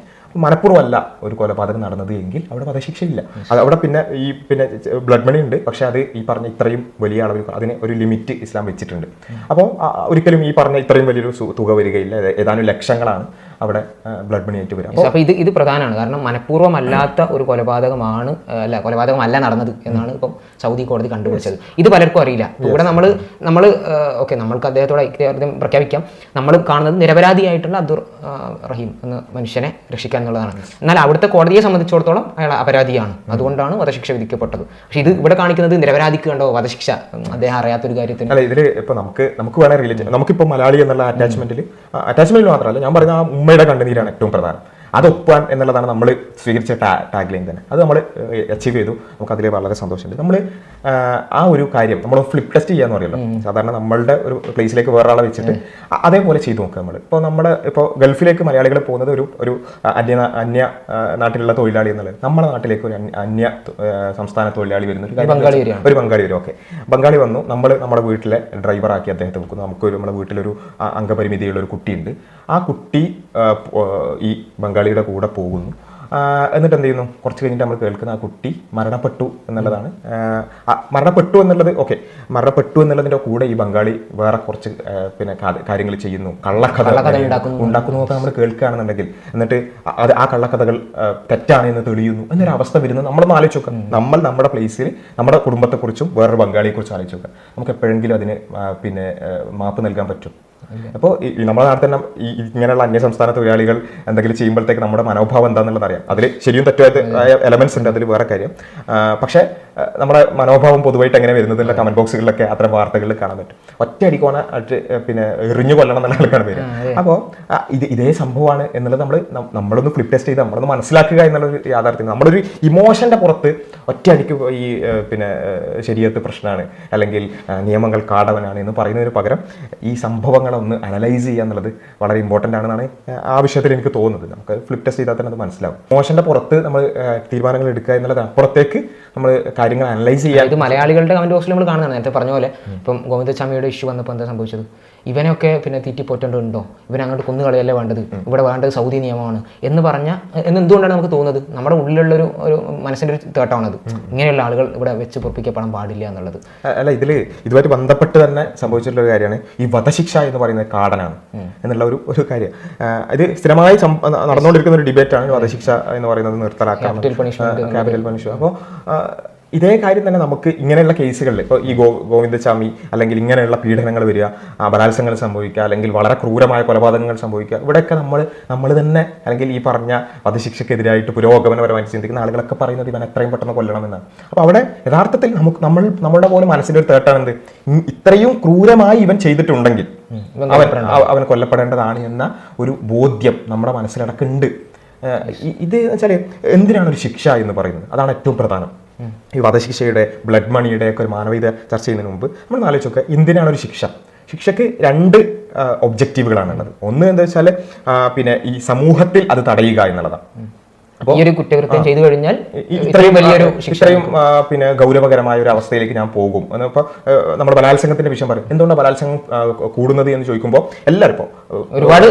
മനഃപൂർവമല്ല ഒരു കൊലപാതകം നടന്നത് എങ്കിൽ അവിടെ വധശിക്ഷ ഇല്ല അത് അവിടെ പിന്നെ ഈ പിന്നെ ബ്ലഡ് മണി ഉണ്ട്. പക്ഷേ അത് ഈ പറഞ്ഞ ഇത്രയും വലിയ അളവിൽ അതിന് ഒരു ലിമിറ്റ് ഇസ്ലാം വെച്ചിട്ടുണ്ട്. അപ്പോൾ ഒരിക്കലും ഈ പറഞ്ഞ ഇത്രയും വലിയൊരു തുക വരികയില്ല. ഏതാനും ലക്ഷങ്ങളാണ്. അവിടെ ബ്ലഡ് മണി ആയിട്ട് വരിക അപ്പോൾ ഇത് ഇത് പ്രധാനമാണ് കാരണം മനഃപൂർവമല്ലാത്ത ഒരു കൊലപാതകമാണ് അല്ല കൊലപാതകമല്ല നടന്നത് എന്നാണ് ഇപ്പം സൗദി കോടതി കണ്ടുപിടിച്ചത്. ഇത് പലർക്കും അറിയില്ല. ഇവിടെ നമ്മൾ നമ്മൾ ഓക്കെ നമ്മൾക്ക് അദ്ദേഹത്തോട് ഐക്യദാർഢ്യം പ്രഖ്യാപിക്കാം. നമ്മൾ കാണുന്നത് നിരപരാധിയായിട്ടുള്ള അബ്ദുർ റഹീം എന്ന മനുഷ്യനെ രക്ഷിക്കുക എന്നുള്ളതാണ്. എന്നാൽ അവിടുത്തെ കോടതിയെ സംബന്ധിച്ചിടത്തോളം അയാൾ അപരാധിയാണ്. അതുകൊണ്ടാണ് വധശിക്ഷ വിധിക്കപ്പെട്ടത്. പക്ഷെ ഇത് ഇവിടെ കാണിക്കുന്നത് നിരപരാധിക്ക് കണ്ടോ വധശിക്ഷ? അദ്ദേഹം അറിയാത്തൊരു കാര്യത്തിന്. അല്ല ഇതിൽ ഇപ്പൊ നമുക്ക് നമുക്ക് വേണേ റിലേറ്റ് നമുക്കിപ്പോ മലയാളി എന്നുള്ള അറ്റാച്ച്മെന്റിൽ അറ്റാച്ച്മെന്റിൽ മാത്രമല്ല ഞാൻ പറയുന്ന ആ ഉമ്മയുടെ കണ്ണുനീരാണ് ഏറ്റവും പ്രധാനം. അത് ഒപ്പാൻ എന്നുള്ളതാണ് നമ്മൾ സ്വീകരിച്ച ടാഗ് ലൈൻ തന്നെ. അത് നമ്മൾ അച്ചീവ് ചെയ്തു. നമുക്ക് അതിൽ വളരെ സന്തോഷമുണ്ട്. നമ്മൾ ആ ഒരു കാര്യം നമ്മൾ ഫ്ലിപ്പ് ടെസ്റ്റ് ചെയ്യാന്ന് പറയുമല്ലോ സാധാരണ നമ്മളുടെ ഒരു പ്ലേസിലേക്ക് വേറെ ആളെ വെച്ചിട്ട് അതേപോലെ ചെയ്തു നോക്കുക നമ്മൾ ഇപ്പോൾ നമ്മുടെ ഇപ്പോൾ ഗൾഫിലേക്ക് മലയാളികൾ പോകുന്നത് ഒരു ഒരു അന്യ അന്യ നാട്ടിലുള്ള തൊഴിലാളി എന്നുള്ളത്. നമ്മുടെ നാട്ടിലേക്ക് ഒരു അന്യ- സംസ്ഥാന തൊഴിലാളി വരുന്ന ഒരു ബംഗാളി ബംഗാളി വരും. ഓക്കെ. ബംഗാളി വന്നു. നമ്മൾ നമ്മുടെ വീട്ടിലെ ഡ്രൈവറാക്കി അദ്ദേഹത്തെ വെക്കുന്നു. നമുക്കൊരു നമ്മുടെ വീട്ടിലൊരു അംഗപരിമിതിയുള്ള ഒരു കുട്ടിയുണ്ട്. ആ കുട്ടി ഈ പ്- ആ, കൂടെ പോകുന്നു. എന്നിട്ട് എന്ത് ചെയ്യുന്നു? കുറച്ച് കഴിഞ്ഞിട്ട് നമ്മൾ കേൾക്കുന്ന ആ കുട്ടി മരണപ്പെട്ടു എന്നുള്ളതാണ്. മരണപ്പെട്ടു എന്നുള്ളത് ഓക്കെ. മരണപ്പെട്ടു എന്നുള്ളതിന്റെ കൂടെ ഈ ബംഗാളി വേറെ കുറച്ച് പിന്നെ കാര്യങ്ങൾ ചെയ്യുന്നു. കള്ളക്കഥ ഉണ്ടാക്കുന്നു. ഒക്കെ നമ്മൾ കേൾക്കുകയാണെന്നുണ്ടെങ്കിൽ എന്നിട്ട് അത് ആ കള്ളക്കഥകൾ തെറ്റാണെന്ന് തെറ്റാണ് എന്ന് തെളിയുന്നു. എന്നൊരു അവസ്ഥ വരുന്നത് നമ്മളൊന്ന് ആലോചിച്ച് നോക്കാം നമ്മൾ നമ്മുടെ പ്ലേസിൽ നമ്മുടെ കുടുംബത്തെക്കുറിച്ചും വേറൊരു ബംഗാളിയെക്കുറിച്ചും കുറിച്ച് ആലോചിച്ച് നോക്കാം നമുക്ക് എപ്പോഴെങ്കിലും അതിന് പിന്നെ മാപ്പ് നൽകാൻ പറ്റും. അപ്പോൾ നമ്മുടെ നാട്ടിൽ തന്നെ ഇങ്ങനെയുള്ള അന്യ സംസ്ഥാന തൊഴിലാളികൾ എന്തെങ്കിലും ചെയ്യുമ്പോഴത്തേക്ക് നമ്മുടെ മനോഭാവം എന്താണെന്നുള്ളത് അറിയാം. അതിൽ ശരിയും തെറ്റുമായ എലമെന്റ്സ് ഉണ്ട് അതിൽ വേറെ കാര്യം. പക്ഷേ നമ്മുടെ മനോഭാവം പൊതുവായിട്ട് എങ്ങനെ വരുന്നതിന്റെ കമന്റ് ബോക്സുകളിലൊക്കെ അത്തരം വാർത്തകളിൽ കാണാൻ പറ്റും. ഒറ്റ അടിക്കോണ ആയിട്ട് പിന്നെ എറിഞ്ഞു കൊല്ലണം എന്നുള്ള ആൾക്കാണ് വരിക അപ്പോൾ ഇത് ഇതേ സംഭവമാണ് എന്നുള്ളത് നമ്മൾ നമ്മളൊന്ന് ഫ്ലിപ്പ് ടെസ്റ്റ് ചെയ്ത് നമ്മളൊന്ന് മനസ്സിലാക്കുക എന്നുള്ളൊരു യാഥാർത്ഥ്യം നമ്മളൊരു ഇമോഷന്റെ പുറത്ത് ഒറ്റ അടിക്ക് ഈ പിന്നെ ശരീരത്ത് പ്രശ്നമാണ് അല്ലെങ്കിൽ നിയമങ്ങൾ കാടവനാണ് എന്ന് പറയുന്നതിന് പകരം ഈ സംഭവങ്ങളൊന്ന് അനലൈസ് ചെയ്യുക എന്നുള്ളത് വളരെ ഇമ്പോർട്ടന്റ് ആണെന്നാണ് ആ വിഷയത്തിൽ എനിക്ക് തോന്നുന്നത്. നമുക്ക് ഫ്ലിപ്പ് ടെസ്റ്റ് ചെയ്താൽ തന്നെ അത് മനസ്സിലാവും. ഇമോഷന്റെ പുറത്ത് നമ്മൾ തീരുമാനങ്ങൾ എടുക്കുക എന്നുള്ളത് അപ്പുറത്തേക്ക് നമ്മൾ കാര്യങ്ങൾ അനലൈസ് ചെയ്യാം ഇത് മലയാളികളുടെ കമന്റ് ബോക്സിൽ നമ്മൾ കാണുന്നതാണ്. നേരത്തെ പറഞ്ഞ പോലെ ഇപ്പം ഗോവിന്ദസ്വാമിയുടെ ഇഷ്യൂ വന്നപ്പോൾ എന്താ സംഭവിച്ചത്? ഇവനൊക്കെ പിന്നെ തീറ്റിപ്പോറ്റേണ്ടതുണ്ടോ? ഇവൻ അങ്ങോട്ട് കുന്നുകളയല്ലേ വേണ്ടത്? ഇവിടെ വേണ്ടത് സൗദി നിയമമാണ് എന്ന് പറഞ്ഞ എന്ന് എന്തുകൊണ്ടാണ് നമുക്ക് തോന്നുന്നത്? നമ്മുടെ ഉള്ളിലുള്ള ഒരു ഒരു മനസ്സിന്റെ ഒരു തേട്ടമാണത് ഇങ്ങനെയുള്ള ആളുകൾ ഇവിടെ വെച്ച് പൊറപ്പിക്കപ്പെടാൻ പാടില്ല എന്നുള്ളത്. അല്ല ഇതിൽ ഇതുമായിട്ട് ബന്ധപ്പെട്ട് തന്നെ സംഭവിച്ചിട്ടുള്ള ഒരു കാര്യമാണ്. ഈ വധശിക്ഷ എന്ന് പറയുന്നത് കാടനാണ് എന്നുള്ള ഒരു ഒരു കാര്യം. ഇത് സ്ഥിരമായി നടന്നുകൊണ്ടിരിക്കുന്ന ഒരു ഡിബേറ്റാണ് വധശിക്ഷ എന്ന് പറയുന്നത് നിർത്തലാക്കാൻ ക്യാപിറ്റൽ പണിഷ്മെന്റ് അപ്പോൾ ഇതേ കാര്യം തന്നെ നമുക്ക് ഇങ്ങനെയുള്ള കേസുകളിൽ ഇപ്പോൾ ഈ ഗോ ഗോവിന്ദസ്വാമി അല്ലെങ്കിൽ ഇങ്ങനെയുള്ള പീഡനങ്ങൾ വരിക ബലാത്സംഗങ്ങൾ സംഭവിക്കുക അല്ലെങ്കിൽ വളരെ ക്രൂരമായ കൊലപാതകങ്ങൾ സംഭവിക്കുക ഇവിടെയൊക്കെ നമ്മൾ നമ്മൾ തന്നെ അല്ലെങ്കിൽ ഈ പറഞ്ഞ വധശിക്ഷക്കെതിരായിട്ട് പുരോഗമനപരമായി ചിന്തിക്കുന്ന ആളുകളൊക്കെ പറയുന്നത് ഇവൻ എത്രയും പെട്ടെന്ന് കൊല്ലണമെന്നാണ്. അപ്പോൾ അവിടെ യഥാർത്ഥത്തിൽ നമുക്ക് നമ്മൾ നമ്മളുടെ പോലും മനസ്സിന്റെ ഒരു തേട്ടാണ് എന്ത് ഇത്രയും ക്രൂരമായി ഇവൻ ചെയ്തിട്ടുണ്ടെങ്കിൽ അവൻ അവ- അവൻ കൊല്ലപ്പെടേണ്ടതാണ് എന്ന ഒരു ബോധ്യം നമ്മുടെ എന്ന് ഇത് വെച്ചാൽ എന്തിനാണ് ഒരു ശിക്ഷ എന്ന് പറയുന്നത്? അതാണ് ഏറ്റവും പ്രധാനം. ഈ വധശിക്ഷയുടെ ബ്ലഡ് മണിയുടെ ഒക്കെ ഒരു മാനവികത ചർച്ച ചെയ്യുന്നതിന് മുമ്പ് നമ്മൾ ആലോചിച്ച് നോക്കുക എന്തിനാണ് ഒരു ശിക്ഷ? ശിക്ഷയ്ക്ക് രണ്ട് ഒബ്ജക്റ്റീവുകളാണ് ഉള്ളത്. ഒന്ന് എന്താ വെച്ചാൽ പിന്നെ ഈ സമൂഹത്തിൽ അത് തടയുക എന്നുള്ളതാണ്. ഈ ഒരു കുറ്റകൃത്യം ചെയ്തു കഴിഞ്ഞാൽ ഇത്രയും വലിയൊരു ശിക്ഷയും ഇത്രയും പിന്നെ ഗൗരവകരമായ ഒരു അവസ്ഥയിലേക്ക് ഞാൻ പോകും. എന്നിപ്പോ നമ്മുടെ ബലാത്സംഗത്തിന്റെ വിഷയം പറയും. എന്തുകൊണ്ടാണ് ബലാത്സംഗം കൂടുന്നത് എന്ന് ചോദിക്കുമ്പോൾ എല്ലാവരും ഇപ്പോ ഒരുപാട്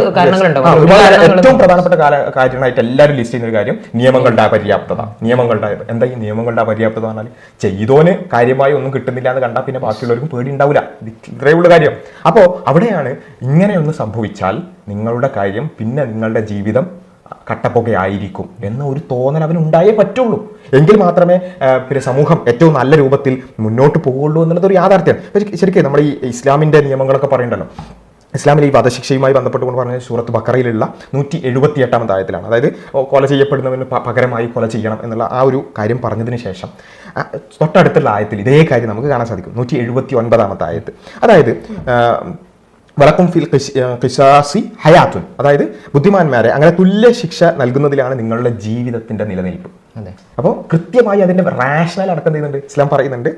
ഏറ്റവും പ്രധാനപ്പെട്ട കാര്യങ്ങളായിട്ട് എല്ലാവരും ലിസ്റ്റ് ചെയ്യുന്ന ഒരു കാര്യം നിയമങ്ങളുടെ അപര്യാപ്തത. നിയമങ്ങളുടെ എന്താ ഈ നിയമങ്ങളുടെ അപര്യാപ്തത പറഞ്ഞാൽ ചെയ്തോന് കാര്യമായി ഒന്നും കിട്ടുന്നില്ല എന്ന് കണ്ടാൽ പിന്നെ ബാക്കിയുള്ളവർക്കും പേടി ഉണ്ടാവില്ല ഇത്രയുള്ള കാര്യം. അപ്പോൾ അവിടെയാണ് ഇങ്ങനെയൊന്ന് സംഭവിച്ചാൽ നിങ്ങളുടെ കാര്യം പിന്നെ നിങ്ങളുടെ ജീവിതം കട്ടപ്പുകയായിരിക്കും എന്ന ഒരു തോന്നൽ അവന് ഉണ്ടായേ പറ്റുള്ളൂ. എങ്കിൽ മാത്രമേ പിന്നെ സമൂഹം ഏറ്റവും നല്ല രൂപത്തിൽ മുന്നോട്ട് പോകുള്ളൂ എന്നുള്ളത് ഒരു യാഥാർത്ഥ്യമാണ് ശരിക്കും- നമ്മൾ ഈ ഇസ്ലാമിന്റെ നിയമങ്ങളൊക്കെ പറയണ്ടല്ലോ. ഇസ്ലാമിലെ ഈ വധശിക്ഷയുമായി ബന്ധപ്പെട്ടുകൊണ്ട് പറഞ്ഞ സൂറത്ത് ബക്കറയിലുള്ള നൂറ്റി എഴുപത്തി എട്ടാം അധ്യായത്തിലാണ് അതായത് കൊല ചെയ്യപ്പെടുന്നവന് പകരമായി കൊല ചെയ്യണം എന്നുള്ള ആ ഒരു കാര്യം പറഞ്ഞതിന് ശേഷം തൊട്ടടുത്തുള്ള ആയത്തിൽ ഇതേ കാര്യം നമുക്ക് കാണാൻ സാധിക്കും. നൂറ്റി എഴുപത്തി ഒൻപതാമത്തെ ആയത്ത്. അതായത് ആ, വലക്കും ഫിൽ കിഷാസി ഹയാത്തുൻ. അതായത് ബുദ്ധിമാന്മാരെ അങ്ങനെ തുല്യ ശിക്ഷ നൽകുന്നതിലാണ് നിങ്ങളുടെ ജീവിതത്തിന്റെ നിലനിൽപ്പ്. അതെ. അപ്പോൾ കൃത്യമായി അതിന്റെ റാഷണൽ അടക്കം ചെയ്യുന്നുണ്ട്? ഇസ്ലാം പറയുന്നുണ്ട്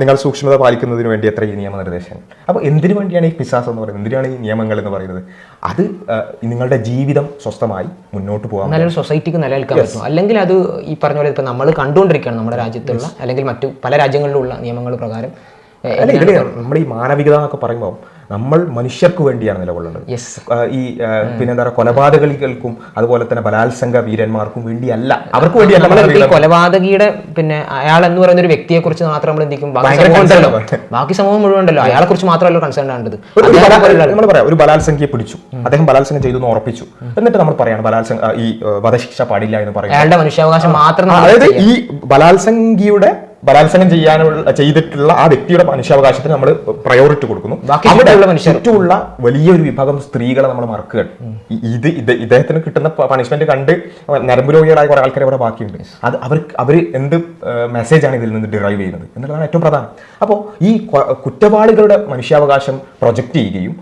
നിങ്ങൾ സൂക്ഷ്മത പാലിക്കുന്നതിന് വേണ്ടി എത്ര ഈ നിയമനിർദ്ദേശങ്ങൾ അപ്പോൾ എന്തിനു വേണ്ടിയാണ് ഈ പിസാസ് എന്ന് പറയുന്നത്? എന്തിനാണ് ഈ നിയമങ്ങൾ എന്ന് പറയുന്നത്? അത് നിങ്ങളുടെ ജീവിതം സ്വസ്ഥമായി മുന്നോട്ട് പോകാം നല്ലൊരു സൊസൈറ്റിക്ക് നിലനിൽക്കാൻ പറ്റും. അല്ലെങ്കിൽ അത് ഈ പറഞ്ഞ പോലെ ഇപ്പോൾ നമ്മൾ കണ്ടുകൊണ്ടിരിക്കുകയാണ് നമ്മുടെ രാജ്യത്തുള്ള അല്ലെങ്കിൽ മറ്റു പല രാജ്യങ്ങളിലുള്ള നിയമങ്ങൾ പ്രകാരം നമ്മുടെ ഈ മാനവികത എന്നൊക്കെ പറയുമ്പോൾ നമ്മൾ മനുഷ്യർക്ക് വേണ്ടിയാണ് നിലകൊള്ളുന്നത്. ഈ പിന്നെ എന്താ പറയുക കൊലപാതകളികൾക്കും അതുപോലെ തന്നെ ബലാത്സംഗ വീരന്മാർക്കും വേണ്ടിയല്ല. അവർക്ക് വേണ്ടിയല്ല കൊലപാതകിയുടെ പിന്നെ അയാൾ എന്ന് പറയുന്ന ഒരു വ്യക്തിയെ കുറിച്ച് മാത്രം നമ്മൾ എന്തിക്കും ബാക്കി സമൂഹം മുഴുവൻ ഉണ്ടല്ലോ. അയാളെ കുറിച്ച് മാത്രമല്ല കൺസേൺ ആണ്ടത് നമ്മൾ പറയാം ഒരു ബലാത്സംഗിയെ പിടിച്ചു. അദ്ദേഹം ബലാത്സംഗം ചെയ്തു എന്ന് ഉറപ്പിച്ചു. എന്നിട്ട് നമ്മൾ പറയാണ് ബലാത്സംഗ ഈ വധശിക്ഷ പാടില്ല എന്ന് പറയുന്നത്. അയാളുടെ മനുഷ്യാവകാശം മാത്രം അതായത് ഈ ബലാത്സംഗിയുടെ ബലാത്സംഗം ചെയ്യാനുള്ള ചെയ്തിട്ടുള്ള ആ വ്യക്തിയുടെ മനുഷ്യാവകാശത്തിന് നമ്മൾ പ്രയോറിറ്റി കൊടുക്കുന്നു. അവിടെ ചുറ്റുമുള്ള വലിയൊരു വിഭാഗം സ്ത്രീകളെ നമ്മൾ മറക്കുക ഇത് ഇദ്ദേഹത്തിന് കിട്ടുന്ന പണിഷ്മെന്റ് കണ്ട് നരമ്പ് രോഗികളായ കുറെ ആൾക്കാർ ഇവിടെ ബാക്കിയുണ്ട്. അത് അവർക്ക് അവർ എന്ത് മെസ്സേജാണ് ഇതിൽ നിന്ന് ഡിറൈവ് ചെയ്യുന്നത് എന്നുള്ളതാണ് ഏറ്റവും പ്രധാനം. അപ്പോൾ ഈ കുറ്റവാളികളുടെ മനുഷ്യാവകാശം പ്രൊജക്റ്റ് ചെയ്യുകയും